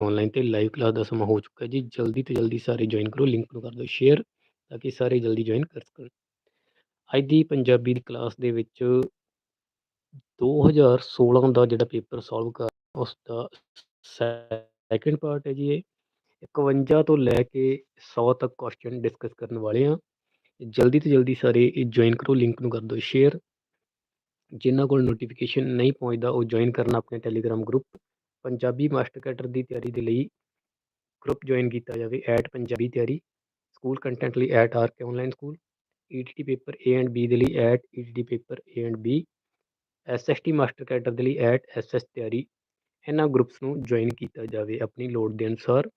Online ਤੇ live class ਦਾ ਸਮਾਂ ਹੋ ਚੁੱਕਾ ਹੈ ਜੀ। ਜਲਦੀ ਤੋਂ ਜਲਦੀ ਸਾਰੇ ਜੁਆਇਨ ਕਰੋ ਲਿੰਕ ਨੂੰ ਕਰ ਦਿਓ ਸ਼ੇਅਰ ਤਾਂ ਕਿ ਸਾਰੇ ਜਲਦੀ ਜੁਆਇਨ ਕਰ ਸਕਣ। ਅੱਜ ਦੀ ਪੰਜਾਬੀ ਦੀ ਕਲਾਸ ਦੇ ਵਿੱਚ 2016 ਦਾ ਜਿਹੜਾ ਪੇਪਰ ਸੋਲਵ ਕਰ ਉਸ ਦਾ ਸੈਕਿੰਡ ਪਾਰਟ ਹੈ ਜੀ ਇਹ। 51 ਤੋਂ ਲੈ ਕੇ 100 ਤੱਕ ਕੁਐਸਚਨ ਡਿਸਕਸ ਕਰਨ ਵਾਲੇ ਆ ਜਲਦੀ ਤੋਂ ਜਲਦੀ ਸਾਰੇ ਜੁਆਇਨ ਕਰੋ ਲਿੰਕ ਨੂੰ ਕਰ ਦਿਓ ਸ਼ੇਅਰ ਜਿਨ੍ਹਾਂ ਕੋਲ ਨੋਟੀਫਿਕੇਸ਼ਨ ਨਹੀਂ ਪਹੁੰਚਦਾ, ਉਹ ਜੁਆਇਨ ਕਰਨਾ ਆਪਣੇ Telegram group Punjabi master cadre ਦੀ ਤਿਆਰੀ ਦੇ ਲਈ ਗਰੁੱਪ ਜੁਆਇਨ ਕੀਤਾ ਜਾਵੇ ਐਟ ਪੰਜਾਬੀ ਤਿਆਰੀ ਸਕੂਲ ਕੰਟੈਂਟ ਲਈ at R K online school ETT paper A and B ਦੇ ਲਈ at ETT paper A and B SST master cadre ਦੇ ਲਈ ਐਟ ਐਸਐਸ ਤਿਆਰੀ, ਇਹਨਾਂ ਗਰੁੱਪਸ ਨੂੰ ਜੁਆਇਨ ਕੀਤਾ ਜਾਵੇ ਆਪਣੀ ਲੋੜ ਦੇ ਅਨੁਸਾਰ।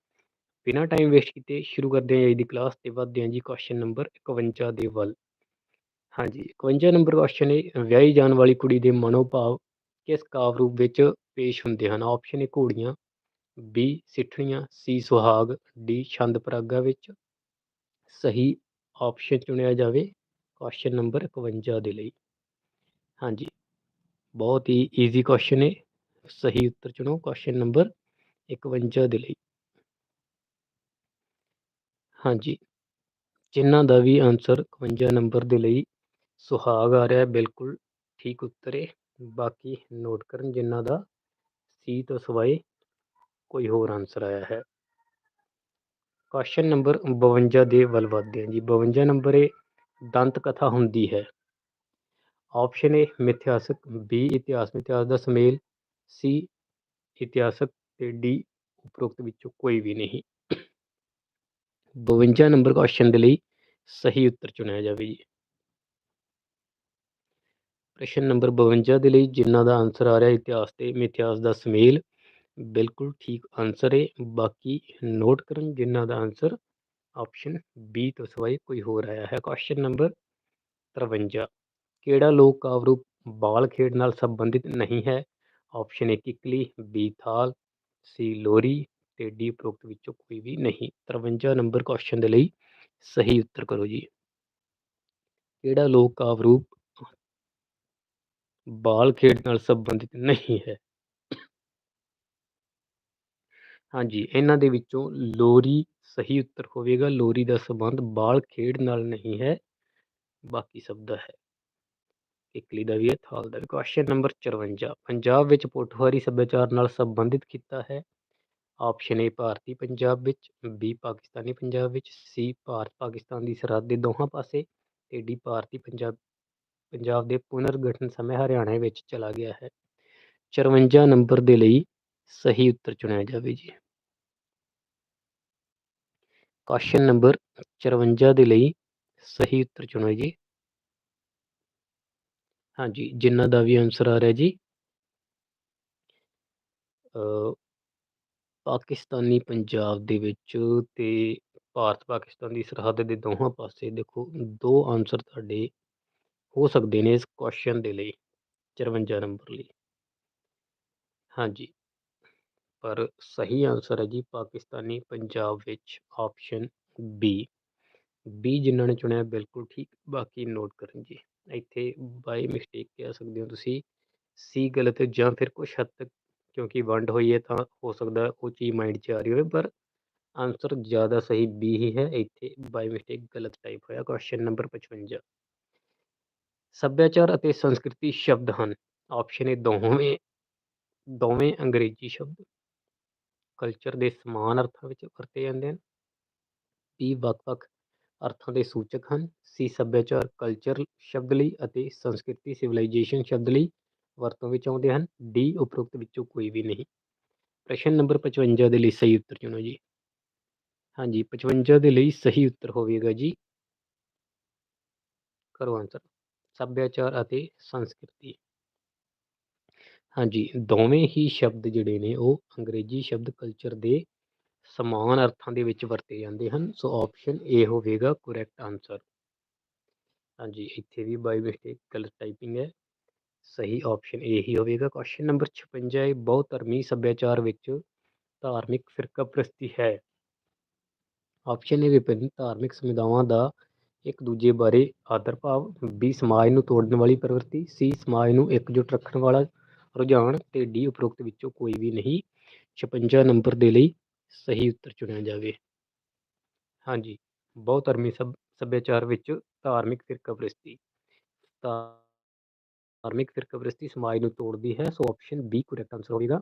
ਬਿਨਾਂ ਟਾਈਮ ਵੇਸਟ ਕੀਤੇ ਸ਼ੁਰੂ ਕਰਦੇ ਹਾਂ ਅੱਜ ਦੀ ਕਲਾਸ ਤੇ ਵੱਧਦੇ ਹਾਂ ਜੀ ਕੁਐਸਚਨ ਨੰਬਰ 51 ਦੇ ਵੱਲ। ਹਾਂਜੀ 51 ਨੰਬਰ ਕੁਐਸਚਨ ਹੈ ਵਿਆਹੀ ਜਾਣ ਵਾਲੀ ਕੁੜੀ ਦੇ ਮਨੋਭਾਵ ਕਿਸ ਕਾਵ ਰੂਪ ਵਿੱਚ ਪੇਸ਼ ਹੁੰਦੇ ਹਨ। ਆਪਸ਼ਨ ਏ ਘੋੜੀਆਂ। ਬੀ ਸਿੱਠਣੀਆਂ ਸੀ ਸੁਹਾਗ। ਡੀ ਛੰਦ ਪਰਾਗਾ ਵਿੱਚ ਸਹੀ ਆਪਸ਼ਨ ਚੁਣਿਆ ਜਾਵੇ। ਕੁਐਸਚਨ ਨੰਬਰ 51 ਦੇ ਲਈ। ਹਾਂਜੀ। ਬਹੁਤ ਹੀ ਈਜ਼ੀ ਕੁਐਸਚਨ ਹੈ ਸਹੀ ਉੱਤਰ ਚੁਣੋ। ਕੁਐਸਚਨ ਨੰਬਰ 51 ਦੇ ਲਈ। ਹਾਂਜੀ। ਜਿਨ੍ਹਾਂ ਦਾ ਵੀ ਆਨਸਰ 51 ਨੰਬਰ ਦੇ ਲਈ ਸੁਹਾਗ ਆ ਰਿਹਾ ਬਿਲਕੁਲ ਠੀਕ ਉੱਤਰ ਹੈ ਬਾਕੀ ਨੋਟ ਕਰਨ ਜਿਨ੍ਹਾਂ ਦਾ ਸੀ ਤੋਂ ਸਿਵਾਏ, ਕੋਈ ਹੋਰ ਆਨਸਰ ਆਇਆ ਹੈ। ਕੁਐਸਚਨ ਨੰਬਰ 52 ਦੇ ਵੱਲ ਵਧਦੇ ਹਾਂ ਜੀ। 52 ਨੰਬਰ ਹੈ ਦੰਤ ਕਥਾ ਹੁੰਦੀ ਹੈ। ਆਪਸ਼ਨ ਏ ਮਿਥਿਹਾਸਕ ਬੀ ਇਤਿਹਾਸ। ਮਿਥਿਹਾਸ ਦਾ ਸਮੇਲ ਸੀ ਇਤਿਹਾਸਕ ਤੇ ਡੀ ਉਪਰੋਕਤ ਵਿੱਚੋਂ ਕੋਈ ਵੀ ਨਹੀਂ। 52 ਨੰਬਰ ਕੁਐਸਚਨ ਦੇ ਲਈ ਸਹੀ ਉੱਤਰ ਚੁਣਿਆ ਜਾਵੇ ਜੀ। ਪ੍ਰਸ਼ਨ ਨੰਬਰ 52 ਦੇ ਲਈ ਜਿਨ੍ਹਾਂ ਦਾ ਆਨਸਰ ਆ ਰਿਹਾ ਇਤਿਹਾਸ ਤੇ ਮਿਥਿਹਾਸ ਦਾ ਸੁਮੇਲ, ਬਿਲਕੁਲ ਠੀਕ ਆਨਸਰ ਹੈ। ਬਾਕੀ ਨੋਟ ਕਰਨ ਜਿਨ੍ਹਾਂ ਦਾ ਆਨਸਰ ਆਪਸ਼ਨ ਬੀ ਤੋਂ ਸਿਵਾਏ ਕੋਈ ਹੋਰ ਆਇਆ ਹੈ। ਕੁਐਸਚਨ ਨੰਬਰ 53 ਕਿਹੜਾ ਲੋਕ ਕਾਵ ਰੂਪ ਬਾਲ ਖੇਡ ਨਾਲ ਸੰਬੰਧਿਤ ਨਹੀਂ ਹੈ? ਆਪਸ਼ਨ ਏ ਕਿਕਲੀ ਬੀ ਥਾਲ ਸੀ ਲੋਰੀ ਤੇ ਡੀ ਉਪਰੋਕਤ ਵਿੱਚੋਂ ਕੋਈ ਵੀ ਨਹੀਂ। 53 ਨੰਬਰ ਕੁਐਸਚਨ ਦੇ ਲਈ ਸਹੀ ਉੱਤਰ ਕਰੋ ਜੀ। ਕਿਹੜਾ ਲੋਕ ਕਾਵ ਰੂਪ ਬਾਲ ਖੇਡ ਨਾਲ ਸੰਬੰਧਿਤ ਨਹੀਂ ਹੈ। ਹਾਂਜੀ, ਇਹਨਾਂ ਦੇ ਵਿੱਚੋਂ ਲੋਰੀ ਸਹੀ ਉੱਤਰ ਹੋਵੇਗਾ। ਲੋਰੀ ਦਾ ਸੰਬੰਧ ਬਾਲ ਖੇਡ ਨਾਲ ਨਹੀਂ ਹੈ, ਬਾਕੀ ਸਭ ਦਾ ਹੈ। ਕਿਕਲੀ ਦਾ ਵੀ ਹੈ, ਥਾਲ ਦਾ ਵੀ। ਕੁਐਸਚਨ ਨੰਬਰ 54 ਪੰਜਾਬ ਵਿੱਚ ਪੋਠੋਹਾਰੀ ਸੱਭਿਆਚਾਰ ਨਾਲ ਸੰਬੰਧਿਤ ਕੀਤਾ ਹੈ? ਆਪਸ਼ਨ ਏ ਭਾਰਤੀ ਪੰਜਾਬ ਵਿੱਚ ਬੀ ਪਾਕਿਸਤਾਨੀ ਪੰਜਾਬ ਵਿੱਚ ਸੀ ਭਾਰਤ ਪਾਕਿਸਤਾਨ ਦੀ ਸਰਹੱਦ ਦੇ ਦੋਹਾਂ ਪਾਸੇ ਤੇ ਡੀ ਭਾਰਤੀ ਪੰਜਾਬ ਪੰਜਾਬ ਦੇ ਪੁਨਰਗਠਨ ਸਮੇਂ ਹਰਿਆਣਾ ਵਿੱਚ ਚਲਾ ਗਿਆ ਹੈ। 54 ਨੰਬਰ ਦੇ ਲਈ ਸਹੀ ਉੱਤਰ ਚੁਣਿਆ ਜਾਵੇ ਜੀ। ਕੁਐਸਚਨ ਨੰਬਰ 54 ਦੇ ਲਈ ਸਹੀ ਉੱਤਰ ਚੁਣੋ ਜੀ। ਹਾਂਜੀ ਜਿਨ੍ਹਾਂ ਦਾ ਵੀ ਆਨਸਰ ਆ ਰਿਹਾ ਜੀ। ਪਾਕਿਸਤਾਨੀ ਪੰਜਾਬ ਦੇ ਵਿੱਚ ਤੇ ਭਾਰਤ ਪਾਕਿਸਤਾਨ ਦੀ ਸਰਹੱਦ ਦੇ ਦੋਹਾਂ ਪਾਸੇ ਦੇਖੋ, ਦੋ ਆਨਸਰ ਤੁਹਾਡੇ ਹੋ ਸਕਦੇ ਨੇ ਇਸ ਕੁਐਸਚਨ ਦੇ ਲਈ 54 ਨੰਬਰ ਲਈ। ਹਾਂਜੀ। ਪਰ ਸਹੀ ਆਨਸਰ ਹੈ ਜੀ ਪਾਕਿਸਤਾਨੀ ਪੰਜਾਬ ਵਿੱਚ ਆਪਸ਼ਨ ਬੀ ਬੀ ਜਿਨ੍ਹਾਂ ਨੇ ਚੁਣਿਆ ਬਿਲਕੁਲ ਠੀਕ, ਬਾਕੀ ਨੋਟ ਕਰਨ ਜੀ। ਇੱਥੇ ਬਾਈ ਮਿਸਟੇਕ ਕਹਿ ਸਕਦੇ ਹੋ ਤੁਸੀਂ ਸੀ ਗਲਤ ਜਾਂ ਫਿਰ ਕੁਝ ਹੱਦ ਤੱਕ ਕਿਉਂਕਿ ਵੰਡ ਹੋਈ ਹੈ ਤਾਂ ਹੋ ਸਕਦਾ ਉਹ ਚੀਜ਼ ਮਾਈਂਡ 'ਚ ਆ ਰਹੀ ਹੋਵੇ, ਪਰ ਆਨਸਰ ਜ਼ਿਆਦਾ ਸਹੀ ਬੀ ਹੀ ਹੈ। ਇੱਥੇ ਬਾਈ ਮਿਸਟੇਕ ਗਲਤ ਟਾਈਪ ਹੋਇਆ ਕੁਐਸਚਨ ਨੰਬਰ 55 ਸੱਭਿਆਚਾਰ ਅਤੇ ਸੰਸਕ੍ਰਿਤੀ ਸ਼ਬਦ ਹਨ। ਆਪਸ਼ਨ ਏ ਦੋਵੇਂ ਦੋਵੇਂ ਅੰਗਰੇਜ਼ੀ ਸ਼ਬਦ। ਕਲਚਰ ਦੇ ਸਮਾਨ ਅਰਥਾਂ ਵਿੱਚ ਵਰਤੇ ਜਾਂਦੇ ਹਨ। ਬੀ ਵੱਖ-ਵੱਖ ਅਰਥਾਂ ਦੇ ਸੂਚਕ ਹਨ। ਸੀ ਸੱਭਿਆਚਾਰ ਕਲਚਰ ਸ਼ਬਦ ਲਈ ਅਤੇ ਸੰਸਕ੍ਰਿਤੀ ਸਿਵਲਾਈਜੇਸ਼ਨ ਸ਼ਬਦ ਲਈ ਵਰਤੋਂ ਵਿੱਚ ਆਉਂਦੇ ਹਨ। ਡੀ ਉਪਰੋਕਤ ਵਿੱਚੋਂ ਕੋਈ ਵੀ ਨਹੀਂ। ਪ੍ਰਸ਼ਨ ਨੰਬਰ 55 ਦੇ ਲਈ ਸਹੀ ਉੱਤਰ ਚੁਣੋ ਜੀ। ਹਾਂਜੀ 55 ਦੇ ਲਈ ਸਹੀ ਉੱਤਰ ਹੋਵੇਗਾ ਜੀ। ਕਰੋ ਆਨਸਰ ਸੱਭਿਆਚਾਰ ਅਤੇ ਸੰਸਕ੍ਰਿਤੀ। ਹਾਂਜੀ, ਦੋਵੇਂ ਹੀ ਸ਼ਬਦ ਜਿਹੜੇ ਨੇ ਉਹ ਅੰਗਰੇਜ਼ੀ ਸ਼ਬਦ ਕਲਚਰ ਦੇ ਸਮਾਨ ਅਰਥਾਂ ਦੇ ਵਿੱਚ ਵਰਤੇ ਜਾਂਦੇ ਹਨ। ਸੋ ਆਪਸ਼ਨ ਏ ਹੋਵੇਗਾ ਕਰੈਕਟ ਆਨਸਰ ਹਾਂਜੀ, ਇੱਥੇ ਵੀ ਬਾਈ ਮਿਸਟੇਕ ਗਲਤ ਟਾਈਪਿੰਗ ਹੈ। ਸਹੀ ਆਪਸ਼ਨ ਏ ਹੀ ਹੋਵੇਗਾ। ਕੁਐਸਚਨ ਨੰਬਰ 56 ਹੈ। ਬਹੁਤ ਧਰਮੀ ਸੱਭਿਆਚਾਰ ਵਿੱਚ ਧਾਰਮਿਕ ਫਿਰਕਾ ਪ੍ਰਸਤੀ ਹੈ। ਆਪਸ਼ਨ ਏ ਵਿਭਿੰਨ ਧਾਰਮਿਕ ਸਮੁਦਾਵਾਂ ਦਾ ਇੱਕ ਦੂਜੇ ਬਾਰੇ ਆਦਰ ਭਾਵ, ਬੀ ਸਮਾਜ ਨੂੰ ਤੋੜਨ ਵਾਲੀ ਪ੍ਰਵਿਰਤੀ, ਸੀ ਸਮਾਜ ਨੂੰ ਇਕਜੁੱਟ ਰੱਖਣ ਵਾਲਾ ਰੁਝਾਨ ਤੇ ਡੀ ਉਪਰੋਕਤ ਵਿੱਚੋਂ ਕੋਈ ਵੀ ਨਹੀਂ 56 ਨੰਬਰ ਦੇ ਲਈ ਸਹੀ ਉੱਤਰ ਚੁਣਿਆ ਜਾਵੇ। ਹਾਂਜੀ, ਬਹੁਤ ਧਰਮੀ ਸੱਭਿਆਚਾਰ ਵਿੱਚ ਧਾਰਮਿਕ ਫਿਰਕਾਪ੍ਰਸਤੀ ਧਾਰਮਿਕ ਫਿਰਕਾਪ੍ਰਸਤੀ ਸਮਾਜ ਨੂੰ ਤੋੜਦੀ ਹੈ, so option B correct answer ਹੋਵੇਗਾ,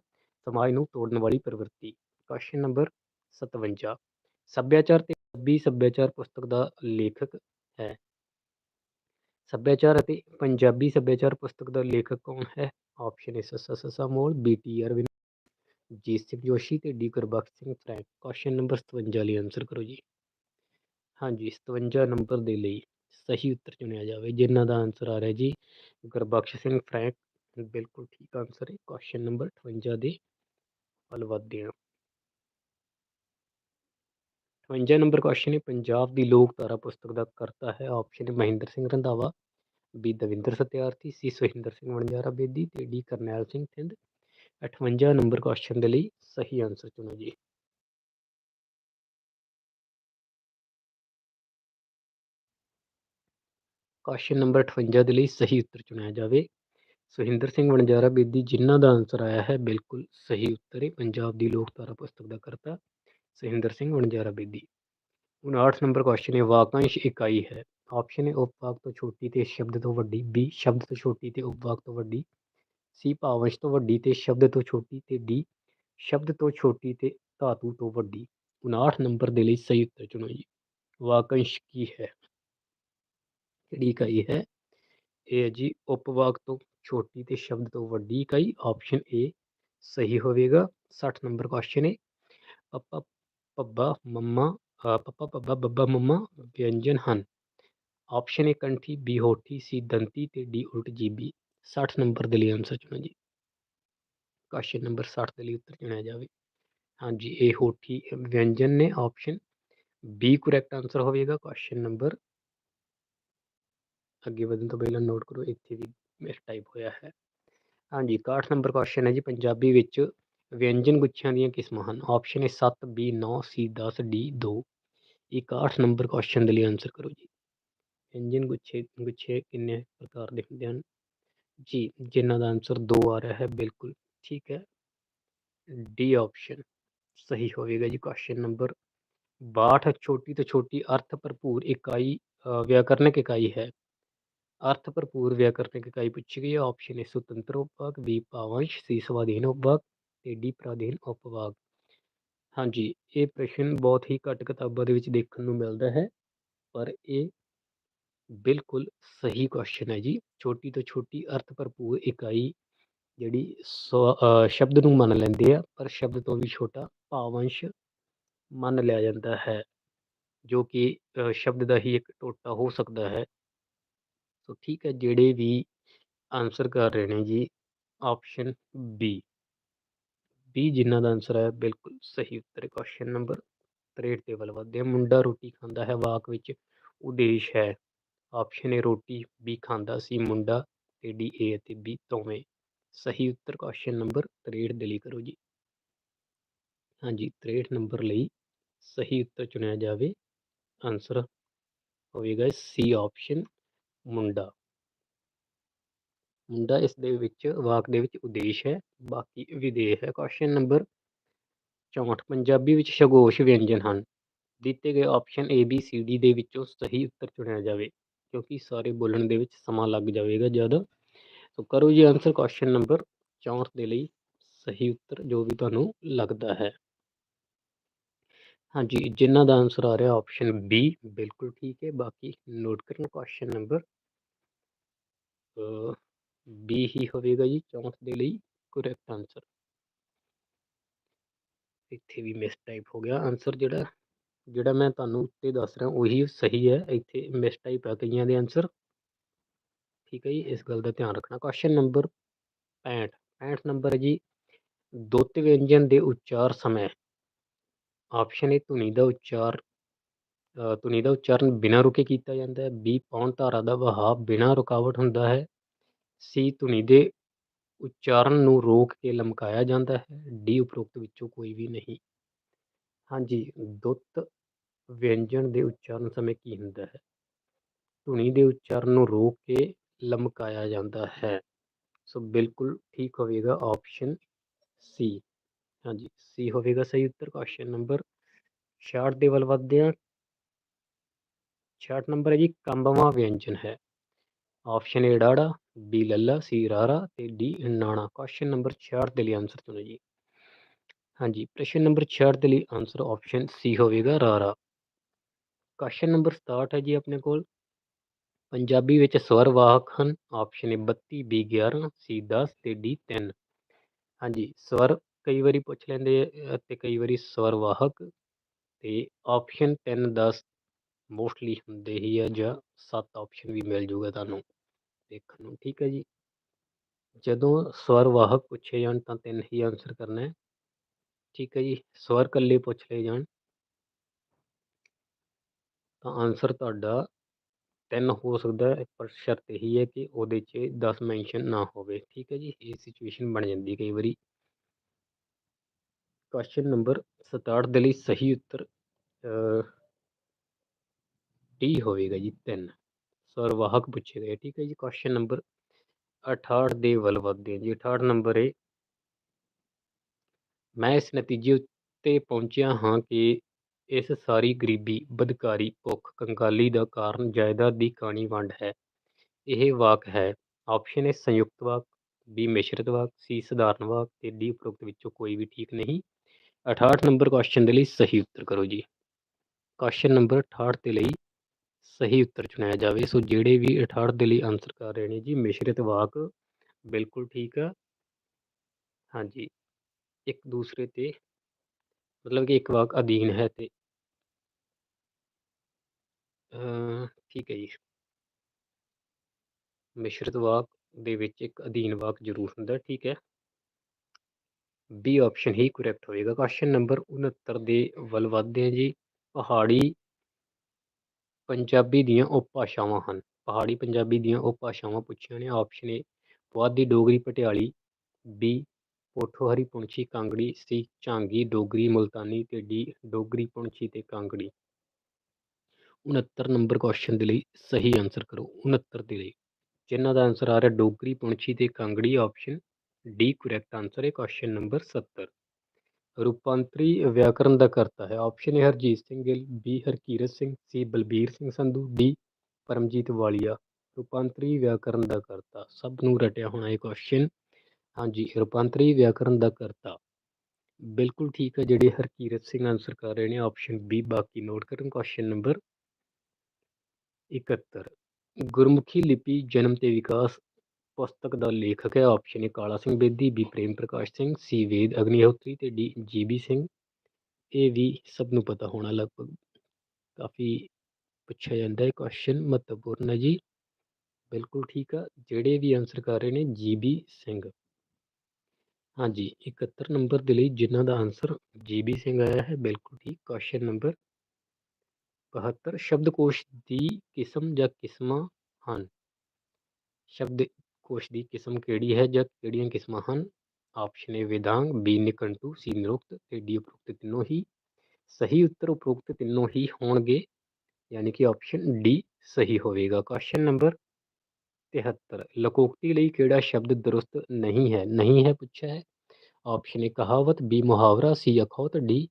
ਸਮਾਜ ਨੂੰ ਤੋੜਨ ਵਾਲੀ ਪ੍ਰਵਿਰਤੀ। ਕੁਐਸਚਨ ਨੰਬਰ 57 ਸੱਭਿਆਚਾਰ ਤੇ ਪੰਜਾਬੀ ਸੱਭਿਆਚਾਰ ਪੁਸਤਕ ਦਾ ਲੇਖਕ ਹੈ। ਸੱਭਿਆਚਾਰ ਅਤੇ ਪੰਜਾਬੀ ਸੱਭਿਆਚਾਰ ਪੁਸਤਕ ਦਾ ਲੇਖਕ ਕੌਣ ਹੈ? ਆਪਸ਼ਨ ਏ ਸੱਸਾ ਸੱਸਾ ਮੋਲ ਬੀ ਟੀ ਅਰਵਿੰਦ ਜੀਤ ਸਿੰਘ ਜੋਸ਼ੀ ਤੇ D Gurbakhsh Singh Frank. Question number 57 ਲਈ ਆਨਸਰ ਕਰੋ ਜੀ। ਹਾਂਜੀ 57 ਨੰਬਰ ਦੇ ਲਈ ਸਹੀ ਉੱਤਰ ਚੁਣਿਆ ਜਾਵੇ, ਜਿਨ੍ਹਾਂ ਦਾ ਆਨਸਰ ਆ ਰਿਹਾ ਜੀ ਗੁਰਬਖਸ਼ ਸਿੰਘ ਫਰੈਂਕ। ਬਿਲਕੁਲ ਠੀਕ ਆਨਸਰ ਹੈ। ਕੁਐਸਚਨ ਨੰਬਰ 58 ਦੇ ਵੱਲ ਵਧਦੇ ਹਾਂ। 58 ਨੰਬਰ ਕੁਐਸਚਨ ਹੈ ਪੰਜਾਬ ਦੀ ਲੋਕ ਧਾਰਾ ਪੁਸਤਕ ਦਾ ਕਰਤਾ ਹੈ। ਆਪਸ਼ਨ ਹੈ ਮਹਿੰਦਰ ਸਿੰਘ ਰੰਧਾਵਾ ਬੀ ਦਵਿੰਦਰ ਸਤਿਆਰਥੀ ਸੀ ਸੁਹਿੰਦਰ ਸਿੰਘ ਵਣਜਾਰਾ ਬੇਦੀ ਤੇ D Karnail Singh Thind. 58 number question ਦੇ ਲਈ ਸਹੀ ਆਨਸਰ ਚੁਣੋ ਜੀ। ਕੁਐਸਚਨ ਨੰਬਰ 58 ਦੇ ਲਈ ਸਹੀ ਉੱਤਰ ਚੁਣਿਆ ਜਾਵੇ। ਸੁਹਿੰਦਰ ਸਿੰਘ ਵਣਜਾਰਾ ਬੇਦੀ ਜਿਨ੍ਹਾਂ ਦਾ ਆਨਸਰ ਆਇਆ ਹੈ, ਬਿਲਕੁਲ ਸਹੀ ਉੱਤਰ ਹੈ। ਪੰਜਾਬ ਦੀ ਲੋਕਧਾਰਾ ਪੁਸਤਕ ਦਾ ਕਰਤਾ। ਸੁਹਿੰਦਰ ਸਿੰਘ ਵਣਜਾਰਾ ਬੇਦੀ। 59 ਨੰਬਰ ਕੁਐਸਚਨ ਹੈ ਵਾਕਾਂਸ਼ ਇਕਾਈ ਹੈ। ਆਪਸ਼ਨ ਹੈ ਉਪਵਾਕ ਤੋਂ ਛੋਟੀ ਤੇ ਸ਼ਬਦ ਤੋਂ ਵੱਡੀ। ਬੀ ਸ਼ਬਦ ਤੋਂ ਛੋਟੀ ਤੇ ਉਪਵਾਕ ਤੋਂ ਵੱਡੀ। ਸੀ ਭਾਵੰਸ਼ ਤੋਂ ਵੱਡੀ ਤੇ ਸ਼ਬਦ ਤੋਂ ਛੋਟੀ ਤੇ ਡੀ ਸ਼ਬਦ ਤੋਂ ਛੋਟੀ ਤੇ ਧਾਤੂ ਤੋਂ ਵੱਡੀ। 59 ਨੰਬਰ ਦੇ ਲਈ ਸਹੀ ਉੱਤਰ ਚੁਣੋ ਜੀ। ਵਾਕਾਂਸ਼ ਕੀ ਹੈ? ਕਿਹੜੀ ਇਕਾਈ ਹੈ? ਇਹ ਹੈ ਜੀ, ਉਪਵਾਕ ਤੋਂ ਛੋਟੀ ਤੇ ਸ਼ਬਦ ਤੋਂ ਵੱਡੀ ਇਕਾਈ। ਆਪਸ਼ਨ ਏ ਸਹੀ ਹੋਵੇਗਾ। 60 ਨੰਬਰ ਕੁਐਸਚਨ ਹੈ ਪੱਪਾ ਪੱਬਾ ਮੰਮਾ ਪੱਪਾ ਪੱਬਾ ਬੱਬਾ ਮੰਮਾ ਵਿਅੰਜਨ ਹਨ ਆਪਸ਼ਨ ਏ ਕੰਠੀ ਬੀ ਹੋਠੀ ਸੀ ਦੰਤੀ ਤੇ ਡੀ ਉਲਟ ਜੀਬੀ 60 ਨੰਬਰ ਦੇ ਲਈ ਆਨਸਰ ਚੁਣੋ ਜੀ ਕੁਐਸਚਨ ਨੰਬਰ 60 ਦੇ ਲਈ ਉੱਤਰ ਚੁਣਿਆ ਜਾਵੇ ਹਾਂਜੀ ਇਹ ਹੋਠੀ ਵਿਅੰਜਨ ਨੇ ਆਪਸ਼ਨ ਬੀ ਕਰੈਕਟ ਆਨਸਰ ਹੋਵੇਗਾ ਕੁਐਸਚਨ ਨੰਬਰ ਅੱਗੇ ਵਧਣ ਤੋਂ ਪਹਿਲਾਂ ਨੋਟ ਕਰੋ ਇੱਥੇ ਵੀ ਮਿਸ ਟਾਈਪ ਹੋਇਆ ਹੈ ਹਾਂਜੀ 61 ਨੰਬਰ ਕੁਐਸਚਨ ਹੈ ਜੀ ਪੰਜਾਬੀ ਵਿੱਚ ਵਿਅੰਜਨ ਗੁੱਛਿਆਂ ਦੀਆਂ ਕਿਸਮਾਂ ਹਨ। ਆਪਸ਼ਨ ਹੈ 7 B 9 C 10 D 2 61 number question ਦੇ ਲਈ ਆਨਸਰ ਕਰੋ ਜੀ। ਵਿਅੰਜਨ ਗੁੱਛੇ ਗੁੱਛੇ ਕਿੰਨੇ ਪ੍ਰਕਾਰ ਦੇ ਹੁੰਦੇ ਹਨ? ਜੀ, ਜਿਨ੍ਹਾਂ ਦਾ ਆਨਸਰ 2 ਆ ਰਿਹਾ ਹੈ, ਬਿਲਕੁਲ ਠੀਕ ਹੈ। ਡੀ ਆਪਸ਼ਨ ਸਹੀ ਹੋਵੇਗਾ ਜੀ ਕੁਐਸਚਨ ਨੰਬਰ 62 ਛੋਟੀ ਤੋਂ ਛੋਟੀ ਅਰਥ ਭਰਪੂਰ ਇਕਾਈ ਵਿਆਕਰਨਿਕ ਇਕਾਈ ਹੈ। ਅਰਥ ਭਰਪੂਰ ਵਿਆਕਰਨਿਕ ਇਕਾਈ ਪੁੱਛੀ ਗਈ ਹੈ। ਆਪਸ਼ਨ ਹੈ ਸੁਤੰਤਰ ਉਪਵਾਕ ਬੀ ਭਾਵਾਂਸ਼ ਸੀ ਸਵਾਧੀਨ ਉਪਵਾਕ ਤੇ ਡੀ ਪ੍ਰਾਧੀਨ ਉਪਵਾਕ ਹਾਂਜੀ, ਇਹ ਪ੍ਰਸ਼ਨ ਬਹੁਤ ਹੀ ਘੱਟ ਕਿਤਾਬਾਂ ਦੇ ਵਿੱਚ ਦੇਖਣ ਨੂੰ ਮਿਲਦਾ ਹੈ, ਪਰ ਇਹ ਬਿਲਕੁਲ ਸਹੀ ਕੁਐਸਚਨ ਹੈ ਜੀ। ਛੋਟੀ ਤੋਂ ਛੋਟੀ ਅਰਥ ਭਰਪੂਰ ਇਕਾਈ ਜਿਹੜੀ ਸ਼ਬਦ ਨੂੰ ਮੰਨ ਲੈਂਦੇ ਆ ਪਰ ਸ਼ਬਦ ਤੋਂ ਵੀ ਛੋਟਾ ਭਾਵੰਸ਼ ਮੰਨ ਲਿਆ ਜਾਂਦਾ ਹੈ, ਜੋ ਕਿ ਸ਼ਬਦ ਦਾ ਹੀ ਇੱਕ ਟੋਟਾ ਹੋ ਸਕਦਾ ਹੈ। ਸੋ ਠੀਕ ਹੈ, ਜਿਹੜੇ ਵੀ ਆਨਸਰ ਕਰ ਰਹੇ ਨੇ ਜੀ ਆਪਸ਼ਨ ਬੀ ਬੀ ਜਿਨ੍ਹਾਂ ਦਾ ਆਨਸਰ ਹੈ ਬਿਲਕੁਲ ਸਹੀ ਉੱਤਰ ਹੈ। ਕੁਐਸਚਨ ਨੰਬਰ 63 ਤੇ ਵੱਲ ਵਧਦੇ ਮੁੰਡਾ ਰੋਟੀ ਖਾਂਦਾ ਹੈ, ਵਾਕ ਵਿੱਚ ਉਦੇਸ਼ ਹੈ। ਆਪਸ਼ਨ ਏ ਰੋਟੀ ਬੀ ਖਾਂਦਾ ਸੀ ਮੁੰਡਾ ਤੇ ਡੀ ਏ ਅਤੇ ਬੀ ਤੋਵੇਂ ਸਹੀ ਉੱਤਰ ਕੁਐਸਚਨ ਨੰਬਰ 63 ਦੇ ਲਈ ਕਰੋ ਜੀ। ਹਾਂਜੀ 63 ਨੰਬਰ ਲਈ ਸਹੀ ਉੱਤਰ ਚੁਣਿਆ ਜਾਵੇ। ਆਨਸਰ ਹੋਵੇਗਾ ਸੀ ਆਪਸ਼ਨ ਮੁੰਡਾ। ਮੁੰਡਾ ਇਸ ਦੇ ਵਿੱਚ, ਵਾਕ ਦੇ ਵਿੱਚ ਉਦੇਸ਼ ਹੈ। ਬਾਕੀ ਵਿਦੇਸ਼ ਹੈ। ਕੁਐਸਚਨ ਨੰਬਰ 64 ਪੰਜਾਬੀ ਵਿੱਚ ਸ਼ਗੋਸ਼ ਵਿਅੰਜਨ ਹਨ। ਦਿੱਤੇ ਗਏ option A B C D ਦੇ ਵਿੱਚੋਂ ਸਹੀ ਉੱਤਰ ਚੁਣਿਆ ਜਾਵੇ, ਕਿਉਂਕਿ ਸਾਰੇ ਬੋਲਣ ਦੇ ਵਿੱਚ ਸਮਾਂ ਲੱਗ ਜਾਵੇਗਾ ਜ਼ਿਆਦਾ। ਸੋ ਕਰੋ ਜੀ ਆਨਸਰ ਕੁਐਸਚਨ ਨੰਬਰ 64 ਦੇ ਲਈ ਸਹੀ ਉੱਤਰ, ਜੋ ਵੀ ਤੁਹਾਨੂੰ ਲੱਗਦਾ ਹੈ। ਹਾਂਜੀ ਜਿਨ੍ਹਾਂ ਦਾ ਆਨਸਰ ਆ ਰਿਹਾ ਆਪਸ਼ਨ ਬੀ ਬਿਲਕੁਲ ਠੀਕ ਹੈ। ਬਾਕੀ ਨੋਟ ਕਰਨ ਕੁਐਸਚਨ ਨੰਬਰ ਬੀ ਹੀ ਹੋਵੇਗਾ ਜੀ 64 ਦੇ ਲਈ ਕਰੈਕਟ ਆਨਸਰ ਇੱਥੇ ਵੀ ਮਿਸ ਟਾਈਪ ਹੋ ਗਿਆ ਆਨਸਰ ਜਿਹੜਾ ਜਿਹੜਾ ਮੈਂ ਤੁਹਾਨੂੰ ਉੱਤੇ ਦੱਸ ਰਿਹਾ, ਉਹੀ ਸਹੀ ਹੈ, ਇੱਥੇ ਮਿਸ ਟਾਈਪ ਹੈ ਕਈਆਂ ਦੇ ਆਨਸਰ ਠੀਕ ਹੈ ਜੀ, ਇਸ ਗੱਲ ਦਾ ਧਿਆਨ ਰੱਖਣਾ। ਕੁਐਸਚਨ ਨੰਬਰ 65 65 ਨੰਬਰ ਹੈ ਜੀ ਦੋਤ ਵਿਅੰਜਨ ਦੇ ਉਚਾਰ ਸਮੇਂ। ਆਪਸ਼ਨ ਏ ਧੁਨੀ ਦਾ ਉਚਾਰ ਧੁਨੀ ਦਾ ਉਚਾਰਨ ਬਿਨਾਂ ਰੁਕੇ ਕੀਤਾ ਜਾਂਦਾ ਹੈ। ਬੀ ਪੌਣ ਧਾਰਾ ਦਾ ਵਹਾਅ ਬਿਨਾਂ ਰੁਕਾਵਟ ਹੁੰਦਾ ਹੈ। ਸੀ ਧੁਨੀ ਦੇ ਉਚਾਰਨ ਨੂੰ ਰੋਕ ਕੇ ਲਮਕਾਇਆ ਜਾਂਦਾ ਹੈ। ਡੀ ਉਪਰੋਕਤ ਵਿੱਚੋਂ ਕੋਈ ਵੀ ਨਹੀਂ। ਹਾਂਜੀ, ਦੁੱਤ ਵਿਅੰਜਨ ਦੇ ਉਚਾਰਨ ਸਮੇਂ ਕੀ ਹੁੰਦਾ ਹੈ? ਧੁਨੀ ਦੇ ਉਚਾਰਨ ਨੂੰ ਰੋਕ ਕੇ ਲਮਕਾਇਆ ਜਾਂਦਾ ਹੈ। ਸੋ ਬਿਲਕੁਲ ਠੀਕ ਹੋਵੇਗਾ ਆਪਸ਼ਨ ਸੀ। ਹਾਂਜੀ, ਸੀ ਹੋਵੇਗਾ ਸਹੀ ਉੱਤਰ। ਕੁਐਸਚਨ ਨੰਬਰ 66 ਦੇ ਵੱਲ ਵੱਧਦੇ ਹਾਂ। 66 ਨੰਬਰ ਹੈ ਜੀ, ਕੰਬਵਾ ਵਿਅੰਜਨ ਹੈ। ਆਪਸ਼ਨ ਏ ਡਾੜਾ ਬੀ ਲੱਲਾ ਸੀ ਰਾਰਾ ਤੇ ਡੀ ਨਾਣਾ। ਕੁਐਸਚਨ ਨੰਬਰ 66 ਦੇ ਲਈ ਆਨਸਰ ਚੁਣੋ ਜੀ। ਹਾਂਜੀ ਪ੍ਰਸ਼ਨ ਨੰਬਰ 66 ਦੇ ਲਈ ਆਨਸਰ ਆਪਸ਼ਨ ਸੀ ਹੋਵੇਗਾ ਰਾਰਾ ਕੁਐਸਚਨ ਨੰਬਰ 67 ਹੈ ਜੀ ਆਪਣੇ ਕੋਲ। ਪੰਜਾਬੀ ਵਿੱਚ ਸਵਰ ਵਾਹਕ ਹਨ ਆਪਸ਼ਨ ਏ 32 ਬੀ 11 ਸੀ 10 ਤੇ ਡੀ 3 ਹਾਂਜੀ, ਸਵਰ ਕਈ ਵਾਰੀ ਪੁੱਛ ਲੈਂਦੇ ਆ ਅਤੇ ਕਈ ਵਾਰੀ ਸਵਰ ਵਾਹਕ ਤੇ ਆਪਸ਼ਨ 3 10 ਮੋਸਟਲੀ ਹੁੰਦੇ ਹੀ ਆ ਜਾਂ ਸੱਤ ਆਪਸ਼ਨ ਵੀ ਮਿਲ ਜੂਗਾ ਤੁਹਾਨੂੰ। ਦੇਖਣ ਨੂੰ, ਠੀਕ ਹੈ ਜੀ। ਜਦੋਂ ਸਵਰ ਵਾਹਕ ਪੁੱਛੇ ਜਾਣ ਤਾਂ ਤਿੰਨ ਹੀ ਆਨਸਰ ਕਰਨਾ ਹੈ ਠੀਕ ਹੈ ਜੀ, ਸਵਰ ਕੱਲੇ ਪੁੱਛ ਲਏ ਜਾਣ। ਤਾਂ ਆਨਸਰ ਤੁਹਾਡਾ ਤਿੰਨ ਹੋ ਸਕਦਾ ਹੈ, ਪਰ ਸ਼ਰਤ ਇਹੀ ਹੈ ਕਿ ਉਹਦੇ 'ਚ 10 ਮੈਂਸ਼ਨ ਨਾ ਹੋਵੇ। ਠੀਕ ਹੈ ਜੀ, ਇਹ ਸਿਚੁਏਸ਼ਨ ਬਣ ਜਾਂਦੀ ਕਈ ਵਾਰੀ। ਕੁਐਸਚਨ ਨੰਬਰ 67 ਦੇ ਲਈ ਸਹੀ ਉੱਤਰ ਟੀ ਹੋਵੇਗਾ ਜੀ 3 ਸਰਵਾਹਕ ਪੁੱਛੇ ਗਏ, ਠੀਕ ਹੈ ਜੀ ਕੁਐਸਚਨ ਨੰਬਰ 68 ਦੇ ਵੱਲ ਵਧਦੇ ਹਾਂ ਜੀ 68 ਨੰਬਰ ਹੈ ਮੈਂ ਇਸ ਨਤੀਜੇ ਉੱਤੇ ਪਹੁੰਚਿਆ ਹਾਂ ਕਿ ਇਸ ਸਾਰੀ ਗਰੀਬੀ, ਬਦਕਾਰੀ, ਭੁੱਖ, ਕੰਗਾਲੀ ਦਾ ਕਾਰਨ ਜਾਇਦਾਦ ਦੀ ਕਾਣੀ ਵੰਡ ਹੈ। ਇਹ ਵਾਕ ਹੈ ਆਪਸ਼ਨ ਹੈ ਸੰਯੁਕਤ ਵਾਕ ਬੀ ਮਿਸ਼ਰਿਤ ਵਾਕ ਸੀ ਸਧਾਰਨ ਵਾਕ ਤੇ ਡੀ ਉਪਰੋਕਤ ਵਿੱਚੋਂ ਕੋਈ ਵੀ ਠੀਕ ਨਹੀਂ। 68 ਨੰਬਰ ਕੁਐਸਚਨ ਦੇ ਲਈ ਸਹੀ ਉੱਤਰ ਕਰੋ ਜੀ। ਕੁਐਸਚਨ ਨੰਬਰ 68 ਦੇ ਲਈ ਸਹੀ ਉੱਤਰ ਚੁਣਿਆ ਜਾਵੇ। ਸੋ ਜਿਹੜੇ ਵੀ 68 ਦੇ ਲਈ ਆਨਸਰ ਕਰ ਰਹੇ ਨੇ ਜੀ, ਮਿਸ਼ਰਿਤ ਵਾਕ ਬਿਲਕੁਲ ਠੀਕ ਆ। ਹਾਂਜੀ, ਇੱਕ ਦੂਸਰੇ ਤੇ ਮਤਲਬ ਕਿ ਇੱਕ ਵਾਕ ਅਧੀਨ ਹੈ ਤੇ ਠੀਕ ਹੈ ਜੀ। ਮਿਸ਼ਰਿਤ ਵਾਕ ਦੇ ਵਿੱਚ ਇੱਕ ਅਧੀਨ ਵਾਕ ਜ਼ਰੂਰ ਹੁੰਦਾ, ਠੀਕ ਹੈ। ਬੀ ਆਪਸ਼ਨ ਹੀ ਕਰੈਕਟ ਹੋਏਗਾ ਕੁਐਸਚਨ ਨੰਬਰ 69 ਦੇ ਵੱਲ ਵਧਦੇ ਹਾਂ ਜੀ। ਪਹਾੜੀ ਪੰਜਾਬੀ ਦੀਆਂ ਉਪ ਭਾਸ਼ਾਵਾਂ ਹਨ। ਪਹਾੜੀ ਪੰਜਾਬੀ ਦੀਆਂ ਉਪ ਭਾਸ਼ਾਵਾਂ ਪੁੱਛੀਆਂ ਨੇ। Option A Puadhi Dogri Patiali B Pothohari Punchhi Kangri C Jhangi Dogri Multani ਤੇ ਡੀ ਡੋਗਰੀ ਪੁੰਛੀ ਤੇ ਕਾਂਗੜੀ। 69 ਨੰਬਰ ਕੁਐਸਚਨ ਦੇ ਲਈ ਸਹੀ ਆਨਸਰ ਕਰੋ। 69 ਦੇ ਲਈ। ਜਿਨ੍ਹਾਂ ਦਾ ਆਨਸਰ ਆ ਰਿਹਾ ਡੋਗਰੀ ਪੁੰਛੀ ਤੇ Kangri option D correct answer ਹੈ। ਕੁਐਸਚਨ ਨੰਬਰ 70 ਰੂਪਾਂਤਰੀ ਵਿਆਕਰਨ ਦਾ ਕਰਤਾ ਹੈ। ਆਪਸ਼ਨ ਹੈ Harjeet Singh Gill B Harkirat Singh C Balbir Singh Sandhu D Paramjit Walia. ਰੂਪਾਂਤਰੀ ਵਿਆਕਰਨ ਦਾ ਕਰਤਾ। ਸਭ ਨੂੰ ਰਟਿਆ ਹੋਣਾ ਇਹ ਕੁਐਸਚਨ ਹਾਂਜੀ, ਰੂਪਾਂਤਰੀ ਵਿਆਕਰਨ ਦਾ ਕਰਤਾ। ਬਿਲਕੁਲ ਠੀਕ ਹੈ, ਜਿਹੜੇ ਹਰਕੀਰਤ ਸਿੰਘ ਆਨਸਰ ਕਰ ਰਹੇ ਨੇ ਆਪਸ਼ਨ ਬੀ ਬਾਕੀ ਨੋਟ ਕਰਨ ਕੁਐਸਚਨ ਨੰਬਰ 71 ਗੁਰਮੁਖੀ ਲਿਪੀ ਜਨਮ ਤੇ ਵਿਕਾਸ ਪੁਸਤਕ ਦਾ ਲੇਖਕ ਹੈ option A Kala Singh Bedi B Prem Prakash Singh C Ved Agnihotri ਤੇ ਡੀ ਜੀਬੀ ਸਿੰਘ। ਇਹ ਵੀ ਸਭ ਨੂੰ ਪਤਾ ਹੋਣਾ ਲਗਭਗ ਕਾਫੀ ਪੁੱਛਿਆ ਜਾਂਦਾ ਹੈ ਕੁਐਸਚਨ ਮਹੱਤਵਪੂਰਨ ਹੈ ਜੀ। ਬਿਲਕੁਲ ਠੀਕ ਆ, ਜਿਹੜੇ ਵੀ ਆਨਸਰ ਕਰ ਰਹੇ ਨੇ ਜੀਬੀ ਸਿੰਘ। ਹਾਂਜੀ 71 ਨੰਬਰ ਦੇ ਲਈ ਜਿਨ੍ਹਾਂ ਦਾ ਆਨਸਰ ਜੀਬੀ ਸਿੰਘ ਆਇਆ ਹੈ, ਬਿਲਕੁਲ ਠੀਕ ਕੁਐਸਚਨ ਨੰਬਰ 72 ਸ਼ਬਦਕੋਸ਼ ਦੀ ਕਿਸਮ ਜਾਂ ਕਿਸਮਾਂ ਹਨ। ਸ਼ਬਦ ਕੋਸ਼ ਦੀ ਕਿਸਮ ਕਿਹੜੀ ਹੈ ਜਾਂ ਕਿਹੜੀਆਂ ਕਿਸਮਾਂ ਹਨ ਆਪਸ਼ਨ ਏ ਵਿਦਾਂਗ ਬੀ ਨਿਕੰਟੂ ਸੀ ਨਿਰੁਕਤ ਤੇ ਡੀ ਉਪਰੋਕਤ ਤਿੰਨੋਂ ਹੀ ਸਹੀ ਉੱਤਰ ਉਪਰੋਕਤ ਤਿੰਨੋਂ ਹੀ ਹੋਣਗੇ ਯਾਨੀ ਕਿ ਆਪਸ਼ਨ ਡੀ ਸਹੀ ਹੋਵੇਗਾ ਕੁਐਸਚਨ ਨੰਬਰ 73 ਲਕੋਕਤੀ ਲਈ ਕਿਹੜਾ ਸ਼ਬਦ ਦਰੁਸਤ ਨਹੀਂ ਹੈ ਨਹੀਂ ਹੈ ਪੁੱਛਿਆ ਹੈ ਆਪਸ਼ਨ ਏ ਕਹਾਵਤ ਬੀ ਮੁਹਾਵਰਾ ਸੀ ਅਖੌਤ ਡੀ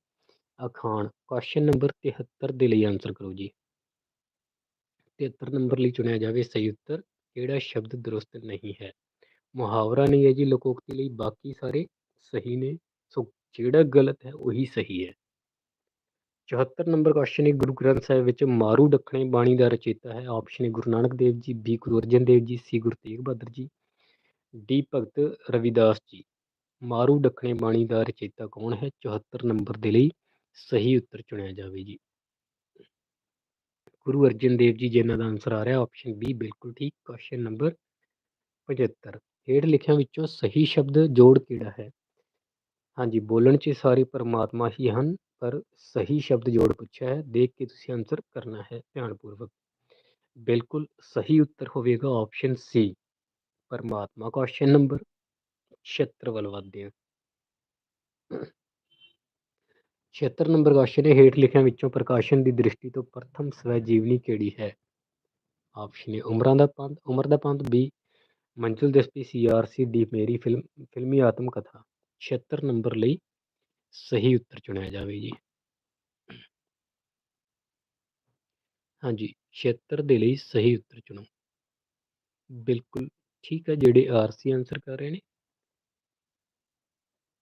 ਅਖਾਣ ਕੁਐਸਚਨ ਨੰਬਰ 73 ਦੇ ਲਈ ਆਨਸਰ ਕਰੋ ਜੀ 73 ਨੰਬਰ ਲਈ ਚੁਣਿਆ ਜਾਵੇ ਸਹੀ ਉੱਤਰ ਕਿਹੜਾ ਸ਼ਬਦ ਦਰੁਸਤ ਨਹੀਂ ਹੈ। ਮੁਹਾਵਰਾ ਨਹੀਂ ਹੈ ਜੀ ਲੋਕੋਕਤੀ ਲਈ, ਬਾਕੀ ਸਾਰੇ ਸਹੀ ਨੇ। ਸੋ ਜਿਹੜਾ ਗਲਤ ਹੈ, ਉਹੀ ਸਹੀ ਹੈ। 74 ਨੰਬਰ ਕੁਐਸਚਨ ਹੈ ਗੁਰੂ ਗ੍ਰੰਥ ਸਾਹਿਬ ਵਿੱਚ ਮਾਰੂ ਦੱਖਣੀ ਬਾਣੀ ਦਾ ਰਚੇਤਾ ਹੈ। ਆਪਸ਼ਨ ਹੈ ਗੁਰੂ ਨਾਨਕ ਦੇਵ ਜੀ, ਬੀ ਗੁਰੂ ਅਰਜਨ ਦੇਵ ਜੀ, ਸੀ ਗੁਰੂ ਤੇਗ ਬਹਾਦਰ ਜੀ, ਡੀ ਭਗਤ ਰਵਿਦਾਸ ਜੀ। ਮਾਰੂ ਦੱਖਣੀ ਬਾਣੀ ਦਾ ਰਚੇਤਾ ਕੌਣ ਹੈ? 74 ਨੰਬਰ ਦੇ ਲਈ ਸਹੀ ਉੱਤਰ ਚੁਣਿਆ ਜਾਵੇ ਜੀ। ਗੁਰੂ ਅਰਜਨ ਦੇਵ ਜੀ ਜਿਨ੍ਹਾਂ ਦਾ ਆਨਸਰ ਆ ਰਿਹਾ ਆਪਸ਼ਨ ਬੀ ਬਿਲਕੁਲ ਠੀਕ ਕੁਐਸਚਨ ਨੰਬਰ 75 ਹੇਠ ਲਿਖਿਆਂ ਵਿੱਚੋਂ ਸਹੀ ਸ਼ਬਦ ਜੋੜ ਕਿਹੜਾ ਹੈ? ਹਾਂਜੀ, ਬੋਲਣ 'ਚ ਸਾਰੇ ਪਰਮਾਤਮਾ ਹੀ ਹਨ, ਪਰ ਸਹੀ ਸ਼ਬਦ ਜੋੜ ਪੁੱਛਿਆ ਹੈ, ਦੇਖ ਕੇ ਤੁਸੀਂ ਆਨਸਰ ਕਰਨਾ ਹੈ ਧਿਆਨਪੂਰਵਕ। ਬਿਲਕੁਲ ਸਹੀ ਉੱਤਰ ਹੋਵੇਗਾ ਆਪਸ਼ਨ ਸੀ ਪਰਮਾਤਮਾ ਕੁਐਸਚਨ ਨੰਬਰ 76 ਵੱਲ ਵਧਦੇ ਹਾਂ। 76 ਨੰਬਰ ਕੁਐਸਚਨ ਹੈ ਹੇਠ ਲਿਖਿਆਂ ਵਿੱਚੋਂ ਪ੍ਰਕਾਸ਼ਨ ਦੀ ਦ੍ਰਿਸ਼ਟੀ ਤੋਂ ਪ੍ਰਥਮ ਸਵੈ ਜੀਵਨੀ ਕਿਹੜੀ ਹੈ ਆਪਸ਼ਨ ਏ ਉਮਰਾਂ ਦਾ ਪੰਥ ਉਮਰ ਦਾ ਪੰਥ ਬੀ ਮੰਜ਼ਿਲ ਦਸਤੀ ਸੀਆਰਸੀ ਦੀ ਮੇਰੀ ਫਿਲਮ ਫਿਲਮੀ ਆਤਮ ਕਥਾ 76 ਨੰਬਰ ਲਈ ਸਹੀ ਉੱਤਰ ਚੁਣਿਆ ਜਾਵੇ ਜੀ। ਹਾਂਜੀ, 76 ਦੇ ਲਈ ਸਹੀ ਉੱਤਰ ਚੁਣੋ। ਬਿਲਕੁਲ ਠੀਕ ਹੈ, ਜਿਹੜੇ ਆਰਸੀ ਆਂਸਰ ਕਰ ਰਹੇ ਨੇ।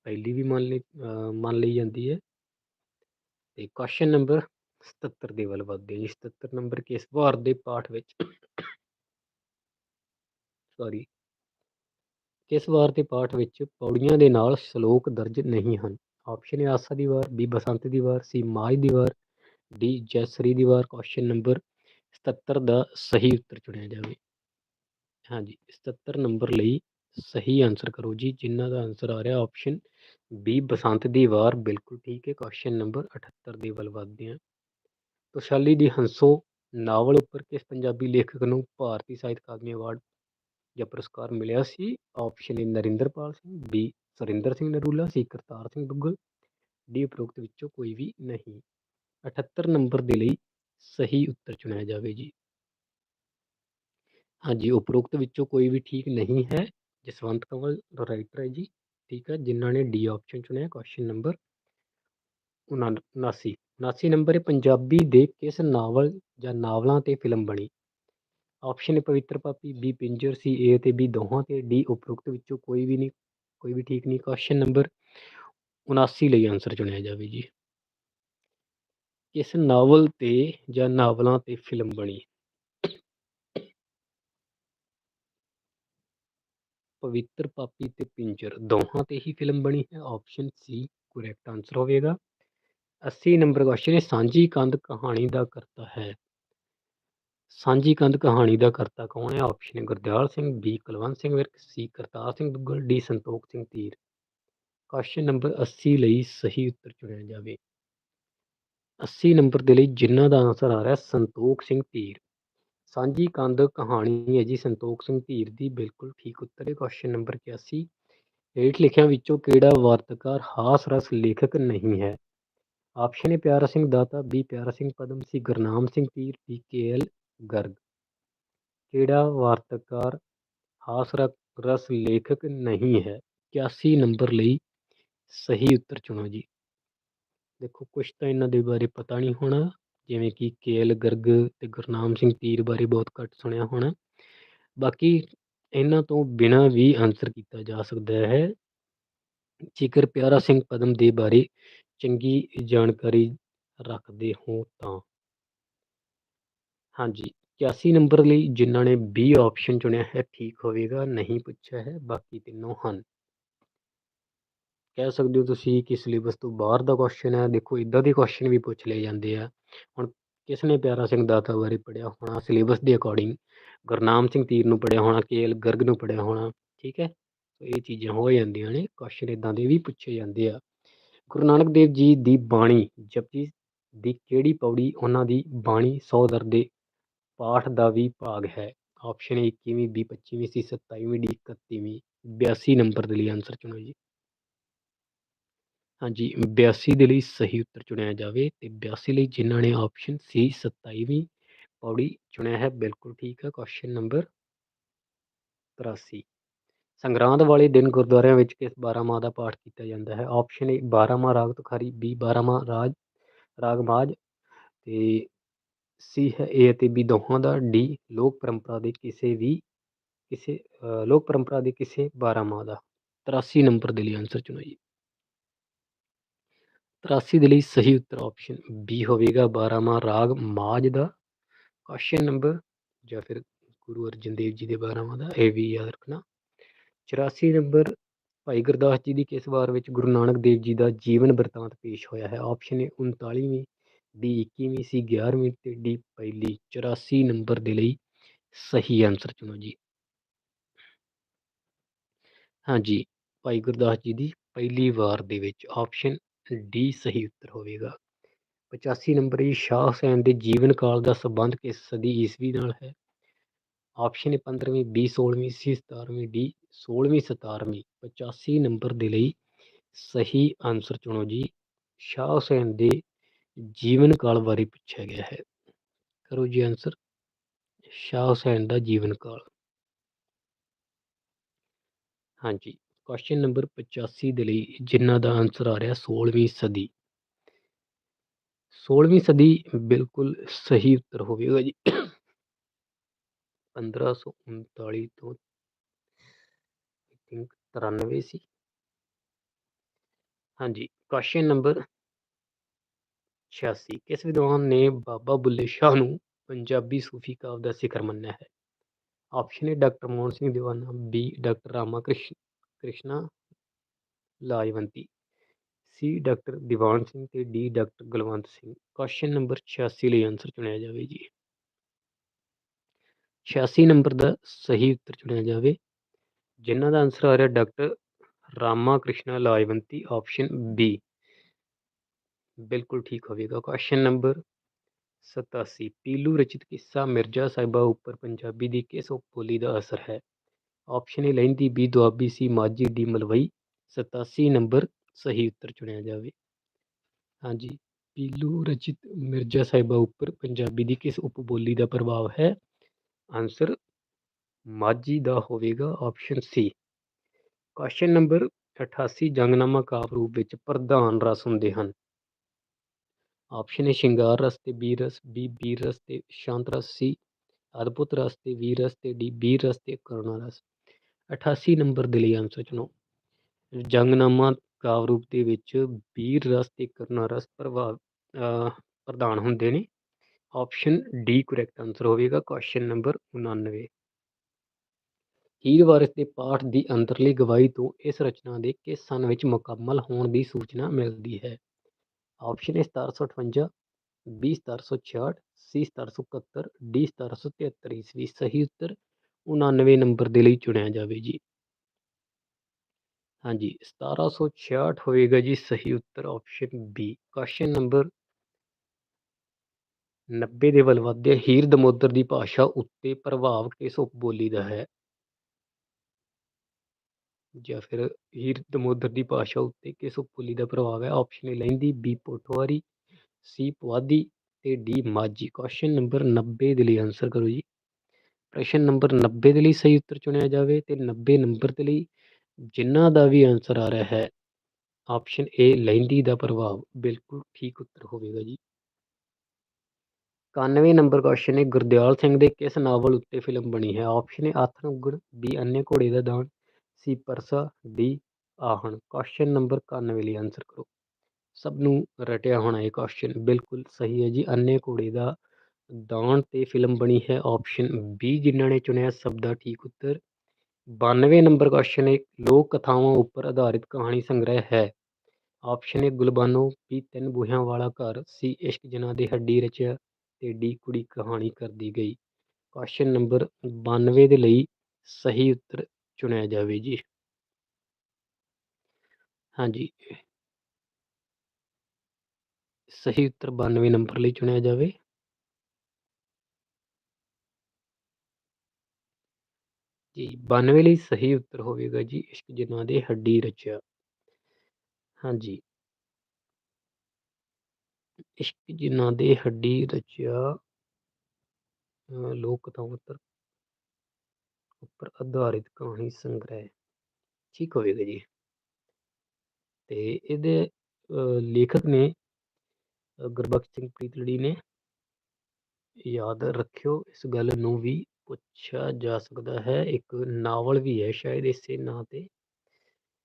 ਪਹਿਲੀ ਵੀ ਮੰਨ ਲਈ ਮੰਨ ਲਈ ਜਾਂਦੀ ਹੈ। ਤੇ ਕੁਐਸਚਨ ਨੰਬਰ 77 ਦੇ ਵੱਲ ਵਧਦੇ ਹਾਂ ਜੀ 77 ਨੰਬਰ ਕਿਸ ਵਾਰ ਦੇ ਪਾਠ ਵਿੱਚ। ਸੌਰੀ ਕਿਸ ਵਾਰ ਦੇ ਪਾਠ ਵਿੱਚ ਪੌੜੀਆਂ ਦੇ ਨਾਲ ਸ਼ਲੋਕ ਦਰਜ ਨਹੀਂ ਹਨ। ਆਪਸ਼ਨ ਹੈ ਆਸਾ ਦੀ ਵਾਰ ਬੀ ਬਸੰਤ ਦੀ ਵਾਰ ਸੀ ਮਾਜ ਦੀ ਵਾਰ ਡੀ ਜੈਸਰੀ ਦੀ ਵਾਰ। ਕੁਐਸਚਨ ਨੰਬਰ 77 ਦਾ ਸਹੀ ਉੱਤਰ ਚੁਣਿਆ ਜਾਵੇ। ਹਾਂਜੀ 77 ਨੰਬਰ ਲਈ ਸਹੀ ਆਨਸਰ ਕਰੋ ਜੀ ਜਿਨ੍ਹਾਂ ਦਾ ਆਨਸਰ ਆ ਰਿਹਾ ਆਪਸ਼ਨ ਬੀ ਬਸੰਤ ਦੀ ਵਾਰ, ਬਿਲਕੁਲ ਠੀਕ ਹੈ। ਕੁਐਸਚਨ ਨੰਬਰ 78 ਦੇ ਵੱਲ ਵਧਦੇ ਹਾਂ। ਤੁਸ਼ਾਲੀ ਦੀ ਹੰਸੋ ਨਾਵਲ ਉੱਪਰ ਕਿਸ ਪੰਜਾਬੀ ਲੇਖਕ ਨੂੰ ਭਾਰਤੀ ਸਾਹਿਤ ਅਕਾਦਮੀ ਅਵਾਰਡ ਜਾਂ ਪੁਰਸਕਾਰ ਮਿਲਿਆ ਸੀ? Option A Narinderpal Singh B Surinder Singh Narula C Kartar Singh Duggal D ਉਪਰੋਕਤ ਵਿੱਚੋਂ ਕੋਈ ਵੀ ਨਹੀਂ। 78 ਨੰਬਰ ਦੇ ਲਈ ਸਹੀ ਉੱਤਰ ਚੁਣਿਆ ਜਾਵੇ ਜੀ। ਹਾਂਜੀ, ਉਪਰੋਕਤ ਵਿੱਚੋਂ ਕੋਈ ਵੀ ਠੀਕ ਨਹੀਂ ਹੈ। ਜਸਵੰਤ ਕੰਵਲ ਰਾਈਟਰ ਹੈ ਜੀ। ਠੀਕ ਹੈ ਜਿਨ੍ਹਾਂ ਨੇ ਡੀ ਆਪਸ਼ਨ ਚੁਣਿਆ ਕੁਐਸਚਨ ਨੰਬਰ 79 79 ਨੰਬਰ ਹੈ ਪੰਜਾਬੀ ਦੇ ਕਿਸ ਨਾਵਲ ਜਾਂ ਨਾਵਲਾਂ ਤੇ ਫਿਲਮ ਬਣੀ? ਆਪਸ਼ਨ ਹੈ ਪਵਿੱਤਰ ਪਾਪੀ ਬੀ ਪਿੰਜਰ ਸੀ ਏ ਤੇ ਬੀ ਦੋਹਾਂ ਤੇ ਡੀ ਉਪਰੋਕਤ ਵਿੱਚੋਂ ਕੋਈ ਵੀ ਨਹੀਂ, ਕੋਈ ਵੀ ਠੀਕ ਨਹੀਂ। ਕੁਐਸਚਨ ਨੰਬਰ 79 ਲਈ ਆਨਸਰ ਚੁਣਿਆ ਜਾਵੇ ਜੀ। ਕਿਸ ਨਾਵਲ ਤੇ ਜਾਂ ਨਾਵਲਾਂ ਤੇ ਫਿਲਮ ਬਣੀ? ਪਵਿੱਤਰ ਪਾਪੀ ਤੇ ਪਿੰਜਰ ਦੋਹਾਂ ਤੇ ਹੀ ਫਿਲਮ ਬਣੀ ਹੈ ਆਪਸ਼ਨ ਸੀ ਕਰੈਕਟ ਆਨਸਰ ਹੋਵੇਗਾ 80 ਨੰਬਰ ਕੁਐਸਚਨ ਹੈ ਸਾਂਝੀ ਕੰਧ ਕਹਾਣੀ ਦਾ ਕਰਤਾ ਹੈ ਸਾਂਝੀ ਕੰਧ ਕਹਾਣੀ ਦਾ ਕਰਤਾ ਕੌਣ ਹੈ option Gurdial Singh B Kulwant Singh Virk C Kartar Singh Duggal D Santokh Singh Dhir question number 80 ਲਈ ਸਹੀ ਉੱਤਰ ਚੁਣਿਆ ਜਾਵੇ। 80 ਨੰਬਰ ਦੇ ਲਈ ਜਿਨ੍ਹਾਂ ਦਾ ਆਨਸਰ ਆ ਰਿਹਾ ਸੰਤੋਖ ਸਿੰਘ ਧੀਰ ਸਾਂਝੀ ਕੰਧ ਕਹਾਣੀ ਹੈ ਜੀ, ਸੰਤੋਖ ਸਿੰਘ ਧੀਰ ਦੀ, ਬਿਲਕੁਲ ਠੀਕ ਉੱਤਰ ਹੈ ਕੁਐਸਚਨ ਨੰਬਰ 81 ਹੇਠ ਲਿਖਿਆਂ ਵਿੱਚੋਂ ਕਿਹੜਾ ਵਾਰਤਕਾਰ ਹਾਸ ਰਸ ਲੇਖਕ ਨਹੀਂ ਹੈ? ਆਪਸ਼ਨ ਹੈ Piara Singh Data, B Piara Singh Padam, C Gurnam Singh Dhir P K L Garg. ਕਿਹੜਾ ਵਾਰਤਕਾਰ ਹਾਸ ਰਸ ਲੇਖਕ ਨਹੀਂ ਹੈ? 81 ਨੰਬਰ ਲਈ ਸਹੀ ਉੱਤਰ ਚੁਣੋ ਜੀ। ਦੇਖੋ ਕੁਛ ਤਾਂ ਇਹਨਾਂ ਦੇ ਬਾਰੇ ਪਤਾ ਨਹੀਂ ਹੋਣਾ। ਜਿਵੇਂ ਕਿ ਕੇਐਲ ਗਰਗ ਤੇ ਗੁਰਨਾਮ ਸਿੰਘ ਪੀਰ ਬਾਰੇ ਬਹੁਤ ਘੱਟ ਸੁਣਿਆ ਹੋਣਾ। ਬਾਕੀ ਇਹਨਾਂ ਤੋਂ ਬਿਨਾਂ ਵੀ ਆਨਸਰ ਕੀਤਾ ਜਾ ਸਕਦਾ ਹੈ। ਜੇਕਰ ਪਿਆਰਾ ਸਿੰਘ ਪਦਮ ਦੇ ਬਾਰੇ ਚੰਗੀ ਜਾਣਕਾਰੀ ਰੱਖਦੇ ਹੋ ਤਾਂ। ਹਾਂਜੀ 81 ਨੰਬਰ ਲਈ ਜਿਨ੍ਹਾਂ ਨੇ ਬੀ ਆਪਸ਼ਨ ਚੁਣਿਆ ਹੈ, ਠੀਕ ਹੋਵੇਗਾ, ਨਹੀਂ ਪੁੱਛਿਆ ਹੈ, ਬਾਕੀ ਤਿੰਨੋਂ ਹਨ। ਕਹਿ ਸਕਦੇ ਹੋ ਤੁਸੀਂ ਕਿ ਸਿਲੇਬਸ ਤੋਂ ਬਾਹਰ ਦਾ ਕੁਐਸਚਨ ਹੈ, ਦੇਖੋ ਇਦਾਂ ਦੇ ਕੁਐਸਚਨ ਵੀ ਪੁੱਛ ਲਏ ਜਾਂਦੇ ਆ। ਹੁਣ ਕਿਸ ਨੇ ਪਿਆਰਾ ਸਿੰਘ ਦਾਤਾ ਬਾਰੇ ਪੜਿਆ ਹੋਣਾ ਸਿਲੇਬਸ ਦੇ ਅਕੋਰਡਿੰਗ ਗੁਰਨਾਮ ਸਿੰਘ ਤੀਰ ਨੂੰ ਪੜਿਆ ਹੋਣਾ ਕੇਲ ਗਰਗ ਨੂੰ ਪੜਿਆ ਹੋਣਾ, ਠੀਕ ਹੈ? ਇਹ ਚੀਜ਼ਾਂ ਹੋ ਜਾਂਦੀਆਂ ਨੇ ਕੁਐਸਚਨ ਇਦਾਂ ਦੇ ਵੀ ਪੁੱਛੇ ਜਾਂਦੇ ਆ। ਗੁਰੂ ਨਾਨਕ ਦੇਵ ਜੀ ਦੀ ਬਾਣੀ, ਜਪਜੀ ਦੀ ਕਿਹੜੀ ਪੌੜੀ, ਉਹਨਾਂ ਦੀ ਬਾਣੀ ਸੌਦਰ ਦੇ ਪਾਠ ਦਾ ਵੀ ਭਾਗ ਹੈ। ਆਪਸ਼ਨ 21ਵੀਂ ਬੀ 25ਵੀਂ ਸੀ 27ਵੀਂ ਡੀ 31ਵੀਂ 82 ਨੰਬਰ ਦੇ ਲਈ ਆਨਸਰ ਚੁਣੋ ਜੀ। ਹਾਂਜੀ 82 ਦੇ ਲਈ ਸਹੀ ਉੱਤਰ ਚੁਣਿਆ ਜਾਵੇ ਤੇ 82 ਲਈ ਜਿਨ੍ਹਾਂ ਨੇ ਆਪਸ਼ਨ ਸੀ 27ਵੀਂ ਪੌੜੀ ਚੁਣਿਆ ਹੈ, ਬਿਲਕੁਲ ਠੀਕ ਹੈ ਕੁਐਸਚਨ ਨੰਬਰ 83 ਸੰਗਰਾਂਦ ਵਾਲੇ ਦਿਨ ਗੁਰਦੁਆਰਿਆਂ ਵਿੱਚ ਕਿਸ 12 ਮਾਹ ਦਾ ਪਾਠ ਕੀਤਾ ਜਾਂਦਾ ਹੈ? ਆਪਸ਼ਨ ਏ 12 ਮਾਹ ਰਾਗ ਤੁਖਾਰੀ ਬੀ 12 ਮਾਹ ਰਾਜ, ਰਾਗ ਮਾਝ ਤੇ ਸੀ ਹੈ ਏ ਅਤੇ ਬੀ ਦੋਹਾਂ ਦਾ ਡੀ ਲੋਕ ਪਰੰਪਰਾ ਦੇ ਕਿਸੇ ਵੀ, ਕਿਸੇ ਲੋਕ ਪਰੰਪਰਾ ਦੇ ਕਿਸੇ 12 ਮਾਹ ਦਾ। 83 ਨੰਬਰ ਦੇ ਲਈ ਆਨਸਰ ਚੁਣੋ ਜੀ। 83 ਦੇ ਲਈ ਸਹੀ ਉੱਤਰ ਆਪਸ਼ਨ ਬੀ ਹੋਵੇਗਾ। 12 ਰਾਗ ਮਾਝ ਦਾ ਕੁਐਸਚਨ ਨੰਬਰ ਜਾਂ ਫਿਰ ਗੁਰੂ ਅਰਜਨ ਦੇਵ ਜੀ ਦੇ 12 ਦਾ, ਇਹ ਵੀ ਯਾਦ ਰੱਖਣਾ। 84 ਨੰਬਰ, ਭਾਈ ਗੁਰਦਾਸ ਜੀ ਦੀ ਕਿਸ ਵਾਰ ਵਿੱਚ ਗੁਰੂ ਨਾਨਕ ਦੇਵ ਜੀ ਦਾ ਜੀਵਨ ਬਰਤਾਂਤ ਪੇਸ਼ ਹੋਇਆ ਹੈ? ਆਪਸ਼ਨ ਏ 39ਵੀਂ ਬੀ 21ਵੀਂ ਸੀ 11ਵੀਂ ਤੇ ਡੀ ਪਹਿਲੀ। 84 ਨੰਬਰ ਦੇ ਲਈ ਸਹੀ ਆਨਸਰ ਚੁਣੋ ਜੀ। ਹਾਂਜੀ, ਭਾਈ ਗੁਰਦਾਸ ਜੀ ਦੀ ਪਹਿਲੀ ਵਾਰ ਦੇ ਵਿੱਚ ਆਪਸ਼ਨ ਡੀ ਸਹੀ ਉੱਤਰ ਹੋਵੇਗਾ। 85 ਨੰਬਰ ਜੀ, ਸ਼ਾਹ ਹੁਸੈਨ ਦੇ ਜੀਵਨ ਕਾਲ ਦਾ ਸੰਬੰਧ ਕਿਸ ਸਦੀ ਈਸਵੀ ਨਾਲ ਹੈ? ਆਪਸ਼ਨ ਹੈ 15ਵੀਂ ਬੀ 16ਵੀਂ ਸੀ 17ਵੀਂ ਡੀ 16ਵੀਂ 17ਵੀਂ 85 ਨੰਬਰ ਦੇ ਲਈ ਸਹੀ ਆਨਸਰ ਚੁਣੋ ਜੀ। ਸ਼ਾਹ ਹੁਸੈਨ ਦੇ ਜੀਵਨ ਕਾਲ ਬਾਰੇ ਪੁੱਛਿਆ ਗਿਆ ਹੈ। ਕਰੋ ਜੀ ਆਨਸਰ ਸ਼ਾਹ ਹੁਸੈਨ ਦਾ ਜੀਵਨ ਕਾਲ। ਹਾਂਜੀ। ਕੁਐਸਚਨ ਨੰਬਰ 85 ਦੇ ਲਈ ਜਿਨ੍ਹਾਂ ਦਾ ਆਨਸਰ ਆ ਰਿਹਾ 16ਵੀਂ ਸਦੀ। 16ਵੀਂ ਸਦੀ ਬਿਲਕੁਲ ਸਹੀ ਉੱਤਰ ਹੋਵੇਗਾ ਜੀ। 1539 ਤੋਂ ਆਈ ਥਿੰਕ 93 ਸੀ। ਹਾਂਜੀ ਕੁਐਸਚਨ ਨੰਬਰ 86 ਕਿਸ ਵਿਦਵਾਨ ਨੇ ਬਾਬਾ ਬੁੱਲੇ ਸ਼ਾਹ ਨੂੰ ਪੰਜਾਬੀ ਸੂਫੀ ਕਾਵਿ ਦਾ ਸਿਖਰ ਮੰਨਿਆ ਹੈ? Option A doctor Mohan Singh Diwana B doctor Rama Krishan Krishna Lajwanti, C doctor Diwan Singh ਤੇ D doctor Galwant Singh. Question number 86 ਲਈ ਆਨਸਰ ਚੁਣਿਆ ਜਾਵੇ ਜੀ। 86 ਨੰਬਰ ਦਾ ਸਹੀ ਉੱਤਰ ਚੁਣਿਆ ਜਾਵੇ, ਜਿਨ੍ਹਾਂ ਦਾ ਆਨਸਰ ਆ ਰਿਹਾ doctor Rama Krishna Lajwanti option B ਬਿਲਕੁਲ ਠੀਕ ਹੋਵੇਗਾ। ਕੁਐਸਚਨ ਨੰਬਰ 87 ਪੀਲੂ ਰਚਿਤ ਕਿੱਸਾ ਮਿਰਜ਼ਾ ਸਾਹਿਬਾ ਉੱਪਰ ਪੰਜਾਬੀ ਦੀ ਕਿਸ ਉਪਬੋਲੀ ਦਾ ਅਸਰ ਹੈ? Option A Lahndi B Doabi, C Majhi D Malwai 87 number ਸਹੀ ਉੱਤਰ ਚੁਣਿਆ ਜਾਵੇ। ਹਾਂਜੀ, ਪੀਲੂ ਰਚਿਤ ਮਿਰਜ਼ਾ ਸਾਹਿਬਾ ਉੱਪਰ ਪੰਜਾਬੀ ਦੀ ਕਿਸ ਉਪਬੋਲੀ ਦਾ ਪ੍ਰਭਾਵ ਹੈ? ਆਨਸਰ ਮਾਝੀ ਦਾ ਹੋਵੇਗਾ ਆਪਸ਼ਨ ਸੀ। ਕੁਐਸਚਨ ਨੰਬਰ 88 ਜੰਗਨਾਮਾ ਕਾਵਿ ਰੂਪ ਵਿੱਚ ਪ੍ਰਧਾਨ ਰਸ ਹੁੰਦੇ ਹਨ। ਆਪਸ਼ਨ ਏ ਸ਼ਿੰਗਾਰ ਰਸ ਤੇ ਬੀਰ ਰਸ, ਬੀ ਬੀਰ ਰਸ ਤੇ ਸ਼ਾਂਤ ਰਸ, ਸੀ ਅਦਭੁਤ ਰਸ ਤੇ ਵੀਰ ਰਸ ਤੇ ਡੀ ਬੀਰ ਰਸ ਤੇ ਕਰੁਣਾ ਰਸ। 88 ਨੰਬਰ ਦੇ ਲਈ ਆਨਸਰ ਚੁਣੋ। ਜੰਗਨਾਮਾ ਕਾਵਿ ਰੂਪ ਦੇ ਵਿੱਚ ਵੀਰ ਰਸ ਤੇ ਕਰਨਾ ਰਸ ਪ੍ਰਭਾਵ ਪ੍ਰਧਾਨ ਹੁੰਦੇ ਨੇ। ਆਪਸ਼ਨ ਡੀ ਕਰੈਕਟ ਆਨਸਰ ਹੋਵੇਗਾ ਕੁਐਸਚਨ ਨੰਬਰ 99 ਹੀਰ ਵਾਰਿਸ ਦੇ ਪਾਠ ਦੀ ਅੰਦਰਲੀ ਗਵਾਹੀ ਤੋਂ ਇਸ ਰਚਨਾ ਦੇ ਕਿਸ ਸਨ ਵਿੱਚ ਮੁਕੰਮਲ ਹੋਣ ਦੀ ਸੂਚਨਾ ਮਿਲਦੀ ਹੈ। Option A 1758 B 1766 C 1771 D 1773 ਈਸਵੀ ਸਹੀ ਉੱਤਰ 99 ਨੰਬਰ ਦੇ ਲਈ ਚੁਣਿਆ ਜਾਵੇ ਜੀ। ਹਾਂਜੀ 1766 ਹੋਵੇਗਾ ਜੀ ਸਹੀ ਉੱਤਰ ਆਪਸ਼ਨ ਬੀ ਕੁਐਸਚਨ ਨੰਬਰ 90 ਦੇ ਵੱਲ ਵਧਦੇ ਹੀਰ ਦਮੋਦਰ ਦੀ ਭਾਸ਼ਾ ਉੱਤੇ ਪ੍ਰਭਾਵ ਕਿਸ ਉਪਬੋਲੀ ਦਾ ਹੈ? ਜਾਂ ਫਿਰ ਹੀਰ ਦਮੋਦਰ ਦੀ ਭਾਸ਼ਾ ਉੱਤੇ ਕਿਸ ਉਪਬੋਲੀ ਦਾ ਪ੍ਰਭਾਵ ਹੈ? Option A Lahndi B Pothohari C Puadhi ਤੇ ਡੀ ਮਾਝੀ। ਕੁਐਸਚਨ ਨੰਬਰ 90 ਦੇ ਲਈ ਆਨਸਰ ਕਰੋ ਜੀ। ਪ੍ਰਸ਼ਨ ਨੰਬਰ 90 ਦੇ ਲਈ ਸਹੀ ਉੱਤਰ ਚੁਣਿਆ ਜਾਵੇ ਤੇ 90 ਨੰਬਰ ਦੇ ਲਈ ਜਿਨ੍ਹਾਂ ਦਾ ਵੀ ਆਨਸਰ ਆ ਰਿਹਾ ਹੈ ਆਪਸ਼ਨ ਏ ਲਹਿੰਦੀ ਦਾ ਪ੍ਰਭਾਵ। ਬਿਲਕੁਲ ਠੀਕ ਉੱਤਰ ਹੋਵੇਗਾ ਜੀ। 91 ਨੰਬਰ ਕੁਐਸਚਨ ਹੈ, ਗੁਰਦਿਆਲ ਸਿੰਘ ਦੇ ਕਿਸ ਨਾਵਲ ਉੱਤੇ ਫਿਲਮ ਬਣੀ ਹੈ? ਆਪਸ਼ਨ ਏ ਆਥਣ ਉਗੜ ਬੀ ਅੰਨੇ ਘੋੜੇ ਦਾ ਦਾਨ ਸੀ ਪਰਸਾ ਡੀ ਆਹਣ। ਕੁਐਸਚਨ ਨੰਬਰ 91 ਲਈ ਆਨਸਰ ਕਰੋ। ਸਭ ਨੂੰ ਰਟਿਆ ਹੋਣਾ ਇਹ ਕੁਐਸਚਨ ਬਿਲਕੁਲ ਸਹੀ ਹੈ ਜੀ ਅੰਨੇ ਘੋੜੇ ਦਾ ਦਾਨ ਤੇ ਫਿਲਮ ਬਣੀ ਹੈ ਆਪਸ਼ਨ ਬੀ ਜਿਨ੍ਹਾਂ ਨੇ ਚੁਣਿਆ ਸਭ ਦਾ ਠੀਕ ਉੱਤਰ। 92 ਨੰਬਰ ਕੁਐਸਚਨ ਹੈ, ਲੋਕ ਕਥਾਵਾਂ ਉੱਪਰ ਆਧਾਰਿਤ ਕਹਾਣੀ ਸੰਗ੍ਰਹਿ ਹੈ। ਆਪਸ਼ਨ ਏ ਗੁਲਬਾਨੋ ਬੀ ਤਿੰਨ ਬੂਹਿਆਂ ਵਾਲਾ ਘਰ ਸੀ, ਇਸ਼ਕ ਜਨਾ ਦੇ ਹੱਡੀ ਰਚਿਆ ਤੇ ਡੀ ਕੁੜੀ ਕਹਾਣੀ ਕਰਦੀ ਗਈ। ਕੁਐਸਚਨ ਨੰਬਰ 92 ਦੇ ਲਈ ਸਹੀ ਉੱਤਰ ਚੁਣਿਆ ਜਾਵੇ ਜੀ। ਹਾਂਜੀ। ਸਹੀ ਉੱਤਰ 92 ਨੰਬਰ ਲਈ ਚੁਣਿਆ ਜਾਵੇ। ਜੀ 92 ਲਈ ਸਹੀ ਉੱਤਰ ਹੋਵੇਗਾ ਜੀ, ਇਸ਼ਕ ਜਿਨ੍ਹਾਂ ਦੇ ਹੱਡੀ ਰਚਿਆ। ਹਾਂਜੀ। ਇਸ਼ਕ ਜਿਨ੍ਹਾਂ ਦੇ ਹੱਡੀ ਰਚਿਆ ਲੋਕ ਕਥਾਵਾਂ ਉੱਤਰ, ਉੱਪਰ ਆਧਾਰਿਤ ਕਹਾਣੀ ਸੰਗ੍ਰਹਿ, ਠੀਕ ਹੋਵੇਗਾ ਜੀ। ਤੇ ਇਹਦੇ ਲੇਖਕ ਨੇ ਗੁਰਬਖਸ਼ ਸਿੰਘ ਪ੍ਰੀਤਲੜੀ ਨੇ ਯਾਦ ਰੱਖਿਓ, ਇਸ ਗੱਲ ਨੂੰ ਵੀ ਪੁੱਛਿਆ ਜਾ ਸਕਦਾ ਹੈ, ਇੱਕ ਨਾਵਲ ਵੀ ਹੈ ਸ਼ਾਇਦ ਇਸੇ ਨਾਂ ਤੇ।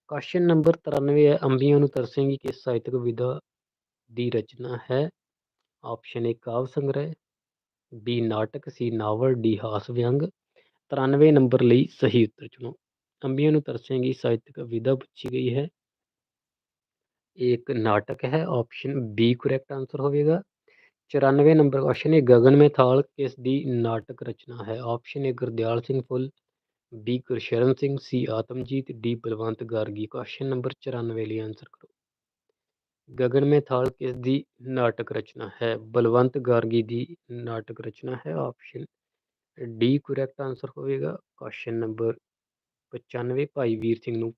ਕੁਐਸਚਨ ਨੰਬਰ 93 ਹੈ, ਅੰਬੀਆਂ ਨੂੰ ਤਰਸੇਂਗੀ ਕਿਸ ਸਾਹਿਤਕ ਵਿਧਾ ਦੀ ਰਚਨਾ ਹੈ? ਆਪਸ਼ਨ ਏ ਕਾਵ ਸੰਗ੍ਰਹਿ। ਬੀ ਨਾਟਕ। ਸੀ ਨਾਵਲ। ਡੀ ਹਾਸ ਵਿਅੰਗ। 93 ਨੰਬਰ ਲਈ ਸਹੀ ਉੱਤਰ ਚੁਣੋ। ਅੰਬੀਆਂ ਨੂੰ ਤਰਸੇਂਗੀ ਸਾਹਿਤਕ ਵਿਧਾ ਪੁੱਛੀ ਗਈ ਹੈ। ਇਹ ਇੱਕ ਨਾਟਕ ਹੈ। ਆਪਸ਼ਨ ਬੀ ਕਰੈਕਟ ਆਨਸਰ ਹੋਵੇਗਾ। 94 ਨੰਬਰ ਕੁਐਸਚਨ ਹੈ ਗਗਨ ਮਹਿਤਾਲ ਕਿਸ ਦੀ ਨਾਟਕ ਰਚਨਾ ਹੈ? ਆਪਸ਼ਨ ਹੈ Gurdial Singh Phull B Gursharan Singh C Atamjit D Balwant Gargi. Question number 94 ਲਈ ਆਨਸਰ ਕਰੋ। ਗਗਨ ਮਹਿਤਾਲ ਕਿਸ ਦੀ ਨਾਟਕ ਰਚਨਾ ਹੈ? ਬਲਵੰਤ ਗਾਰਗੀ ਦੀ ਨਾਟਕ ਰਚਨਾ ਹੈ। ਆਪਸ਼ਨ ਡੀ ਕਰੈਕਟ ਆਨਸਰ ਹੋਵੇਗਾ। ਕੁਐਸਚਨ ਨੰਬਰ 95 ਭਾਈ ਵੀਰ ਸਿੰਘ ਨੂੰ।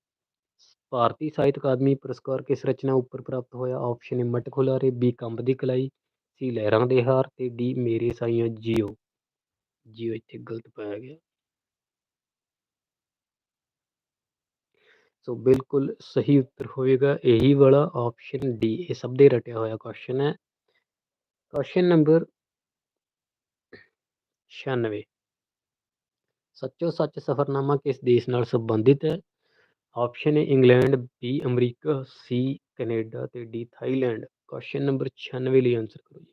ਭਾਰਤੀ ਸਾਹਿਤ ਅਕਾਦਮੀ ਪੁਰਸਕਾਰ ਕਿਸ ਰਚਨਾ ਉੱਪਰ ਪ੍ਰਾਪਤ ਹੋਇਆ? ਆਪਸ਼ਨ ਹੈ ਮਟਖੁਲਾਰੇ ਬੀ ਕੰਬ ਦੀ ਕਲਾਈ। ਸੀ ਲਹਿਰਾਂ ਦੇ ਹਾਰ ਤੇ ਡੀ ਮੇਰੇ ਸਾਈਆਂ ਜੀਓ। ਜੀਓ ਇੱਥੇ ਗਲਤ ਪਾਇਆ ਗਿਆ। ਸੋ ਬਿਲਕੁਲ ਸਹੀ ਉੱਤਰ ਹੋਵੇਗਾ। ਇਹੀ ਵਾਲਾ ਆਪਸ਼ਨ ਡੀ ਇਹ ਸਭ ਦੇ ਰਟਿਆ ਹੋਇਆ ਕੁਐਸਚਨ ਹੈ। ਕੁਐਸਚਨ ਨੰਬਰ 96 ਸੱਚੋ ਸੱਚ ਸਫਰਨਾਮਾ ਕਿਸ ਦੇਸ਼ ਨਾਲ ਸੰਬੰਧਿਤ ਹੈ? ਆਪਸ਼ਨ ਹੈ England B America C Canada ਤੇ ਡੀ ਥਾਈਲੈਂਡ। ਕੁਐਸਚਨ ਨੰਬਰ 96 ਲਈ ਆਨਸਰ ਕਰੋ ਜੀ।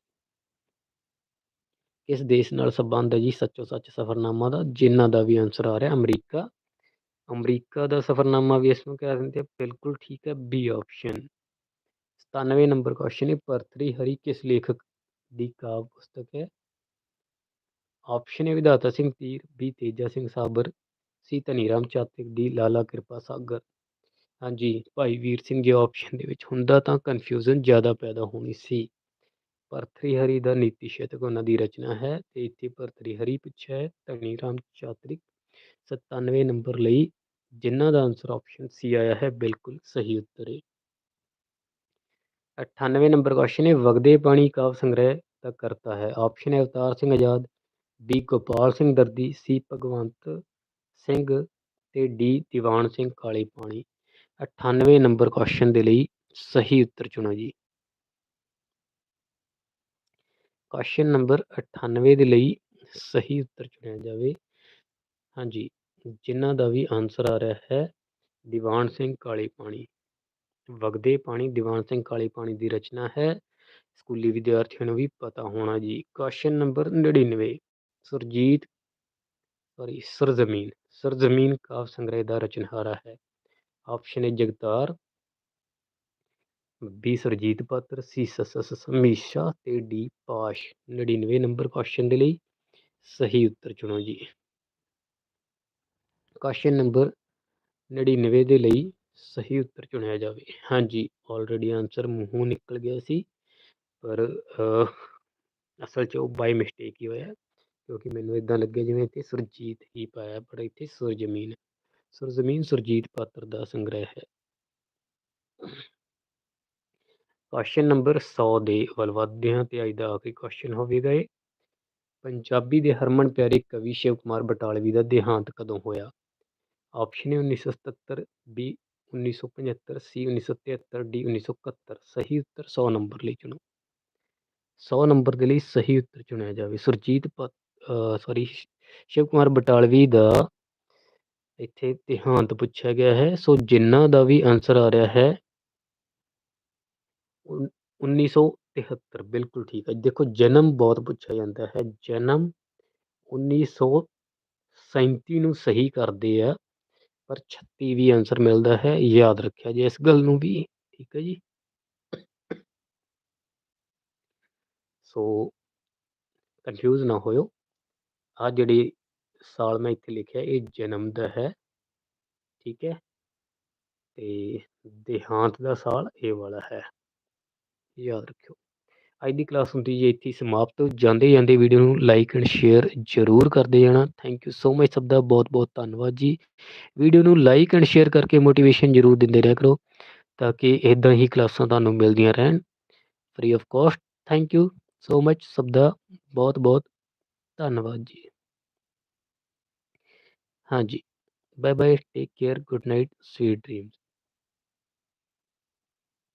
ਕਿਸ ਦੇਸ਼ ਨਾਲ ਸੰਬੰਧ ਹੈ ਜੀ ਸੱਚੋ ਸੱਚ ਸਫਰਨਾਮਾ ਦਾ, ਜਿਨ੍ਹਾਂ ਦਾ ਵੀ ਆਨਸਰ ਆ ਰਿਹਾ ਅਮਰੀਕਾ। ਅਮਰੀਕਾ ਦਾ ਸਫਰਨਾਮਾ ਵੀ ਇਸ ਨੂੰ ਕਹਿ ਦਿੰਦੇ ਆ, ਬਿਲਕੁਲ ਠੀਕ ਹੈ ਬੀ ਆਪਸ਼ਨ 97 ਨੰਬਰ ਕੁਐਸਚਨ ਹੈ, ਭਰਤਰੀ ਹਰੀ ਕਿਸ ਲੇਖਕ ਦੀ ਕਾਵਿ ਪੁਸਤਕ ਹੈ? ਆਪਸ਼ਨ ਹੈ Vidhata Singh Pir B Teja Singh Sabar C Dhaniram Chatrik D Lala Kirpa Sagar. ਹਾਂਜੀ, ਭਾਈ ਵੀਰ ਸਿੰਘ ਜੇ ਆਪਸ਼ਨ ਦੇ ਵਿੱਚ ਹੁੰਦਾ ਤਾਂ ਕਨਫਿਊਜ਼ਨ ਜ਼ਿਆਦਾ ਪੈਦਾ ਹੋਣੀ ਸੀ। ਭਰਤਰੀ ਹਰੀ ਦਾ ਨੀਤੀ ਸ਼ਤਕ ਉਹਨਾਂ ਦੀ ਰਚਨਾ ਹੈ ਤੇ ਇੱਥੇ ਭਰਤਰੀ ਹਰੀ ਪੁੱਛਿਆ ਹੈ, ਧਨੀ ਰਾਮ ਚਾਤ੍ਰਿਕ 97 ਨੰਬਰ ਲਈ ਜਿਨ੍ਹਾਂ ਦਾ ਆਨਸਰ ਆਪਸ਼ਨ ਸੀ ਆਇਆ ਹੈ, ਬਿਲਕੁਲ ਸਹੀ ਉੱਤਰ ਹੈ। 98 ਨੰਬਰ ਕੁਐਸਚਨ ਹੈ, ਵਗਦੇ ਪਾਣੀ ਕਾਵ ਸੰਗ੍ਰਹਿ ਦਾ ਕਰਤਾ ਹੈ। ਆਪਸ਼ਨ ਹੈ ਅਵਤਾਰ ਸਿੰਘ ਆਜ਼ਾਦ ਬੀ ਗੋਪਾਲ ਸਿੰਘ ਦਰਦੀ ਸੀ ਭਗਵੰਤ ਸਿੰਘ ਤੇ ਡੀ ਦੀਵਾਨ ਸਿੰਘ ਕਾਲੇ ਪਾਣੀ। 98 ਨੰਬਰ ਕੁਐਸਚਨ ਦੇ ਲਈ ਸਹੀ ਉੱਤਰ ਚੁਣੋ ਜੀ। ਕੁਐਸਚਨ ਨੰਬਰ 98 ਦੇ ਲਈ ਸਹੀ ਉੱਤਰ ਚੁਣਿਆ ਜਾਵੇ। ਹਾਂਜੀ, ਜਿਨ੍ਹਾਂ ਦਾ ਵੀ ਆਨਸਰ ਆ ਰਿਹਾ ਹੈ, ਦੀਵਾਨ ਸਿੰਘ ਕਾਲੇ ਪਾਣੀ ਵਗਦੇ ਪਾਣੀ, ਦੀਵਾਨ ਸਿੰਘ ਕਾਲੇ ਪਾਣੀ ਦੀ ਰਚਨਾ ਹੈ। ਸਕੂਲੀ ਵਿਦਿਆਰਥੀਆਂ ਨੂੰ ਵੀ ਪਤਾ ਹੋਣਾ ਜੀ। Question number 99 Surjit sorry Sarzameen. Sarzameen ਕਾਵ ਸੰਗ੍ਰਹਿ ਦਾ ਰਚਨਹਾਰਾ ਹੈ। ਆਪਸ਼ਨ ਹੈ ਜਗਤਾਰ ਬੀ ਸਰਜੀਤ ਪਾਤਰ ਸੀ ਸਸ ਸਮੀਸ਼ਾ ਤੇ ਡੀ ਪਾਸ਼ 99 ਨੰਬਰ ਕੁਐਸਚਨ ਦੇ ਲਈ ਸਹੀ ਉੱਤਰ ਚੁਣੋ ਜੀ। ਕੁਐਸਚਨ ਨੰਬਰ 99 ਦੇ ਲਈ ਸਹੀ ਉੱਤਰ ਚੁਣਿਆ ਜਾਵੇ। ਹਾਂਜੀ ਆਲਰੇਡੀ ਆਨਸਰ ਮੂੰਹੋਂ ਨਿਕਲ ਗਿਆ ਸੀ। ਪਰ ਅਸਲ 'ਚ ਉਹ ਬਾਈ ਮਿਸਟੇਕ ਹੀ ਹੋਇਆ। ਕਿਉਂਕਿ ਮੈਨੂੰ ਇਦਾਂ ਲੱਗਿਆ ਜਿਵੇਂ ਇੱਥੇ ਸੁਰਜੀਤ ਹੀ ਪਾਇਆ, ਪਰ ਇੱਥੇ ਸੁਰਜਮੀਨ ਸੁਰਜਮੀਨ ਸੁਰਜੀਤ ਪਾਤਰ ਦਾ ਸੰਗ੍ਰਹਿ ਹੈ। ਕੁਐਸਚਨ ਨੰਬਰ 100 ਦੇ ਵੱਲ ਵਧਦੇ ਹਾਂ ਤੇ ਅੱਜ ਦਾ ਆਖਰੀ ਕੁਐਸਚਨ ਹੋਵੇਗਾ ਇਹ। ਪੰਜਾਬੀ ਦੇ ਹਰਮਨ ਪਿਆਰੇ ਕਵੀ ਸ਼ਿਵ ਕੁਮਾਰ ਬਟਾਲਵੀ ਦਾ ਦੇਹਾਂਤ ਕਦੋਂ ਹੋਇਆ? ਆਪਸ਼ਨ ਹੈ 1977 ਬੀ 1975 ਸੀ 1973 ਡੀ 1971 ਸਹੀ ਉੱਤਰ 100 ਨੰਬਰ ਲਈ ਚੁਣੋ। 100 ਨੰਬਰ ਦੇ ਲਈ ਸਹੀ ਉੱਤਰ ਚੁਣਿਆ ਜਾਵੇ। ਸੁਰਜੀਤ ਸੌਰੀ ਸ਼ਿਵ ਕੁਮਾਰ ਬਟਾਲਵੀ ਦਾ ਇੱਥੇ ਦੇਹਾਂਤ ਪੁੱਛਿਆ ਗਿਆ ਹੈ। ਸੋ ਜਿਨ੍ਹਾਂ ਦਾ ਵੀ ਆਨਸਰ ਆ ਰਿਹਾ ਹੈ 1973 ਬਿਲਕੁਲ ਠੀਕ ਹੈ। ਦੇਖੋ, ਜਨਮ ਬਹੁਤ ਪੁੱਛਿਆ ਜਾਂਦਾ ਹੈ। ਜਨਮ 1937 ਨੂੰ ਸਹੀ ਕਰਦੇ ਆ, ਪਰ 36 ਵੀ ਆਨਸਰ ਮਿਲਦਾ ਹੈ। ਯਾਦ ਰੱਖਿਆ ਜੇ ਇਸ ਗੱਲ ਨੂੰ ਵੀ, ਠੀਕ ਹੈ ਜੀ। ਸੋ ਕਨਫਿਊਜ਼ ਨਾ ਹੋਇਓ। ਆ ਜਿਹੜੀ ਸਾਲ ਮੈਂ ਇੱਥੇ ਲਿਖਿਆ, ਇਹ ਜਨਮ ਦਾ ਹੈ। ਠੀਕ ਹੈ। ਤੇ ਦੇਹਾਂਤ ਦਾ ਸਾਲ ਇਹ ਵਾਲਾ ਹੈ। ਯਾਦ ਰੱਖਿਓ। ਅੱਜ ਦੀ ਕਲਾਸ ਹੁੰਦੀ ਜੇ ਇੱਥੇ ਸਮਾਪਤ ਜਾਂਦੇ ਜਾਂਦੇ ਵੀਡੀਓ ਨੂੰ ਲਾਈਕ ਐਂਡ ਸ਼ੇਅਰ ਜ਼ਰੂਰ ਕਰਦੇ ਜਾਣਾ। ਥੈਂਕ ਯੂ ਸੋ ਮਚ ਸਭ ਦਾ, ਬਹੁਤ ਬਹੁਤ ਧੰਨਵਾਦ ਜੀ। ਵੀਡੀਓ ਨੂੰ ਲਾਈਕ ਐਂਡ ਸ਼ੇਅਰ ਕਰਕੇ ਮੋਟੀਵੇਸ਼ਨ ਜ਼ਰੂਰ ਦਿੰਦੇ ਰਿਹਾ ਕਰੋ, ਤਾਂ ਕਿ ਇਦਾਂ ਹੀ ਕਲਾਸਾਂ ਤੁਹਾਨੂੰ ਮਿਲਦੀਆਂ ਰਹਿਣ। Free of cost thank you so much ਸਭ ਦਾ, ਬਹੁਤ ਬਹੁਤ ਧੰਨਵਾਦ ਜੀ। ਹਾਂਜੀ bye bye take care good night sweet dreams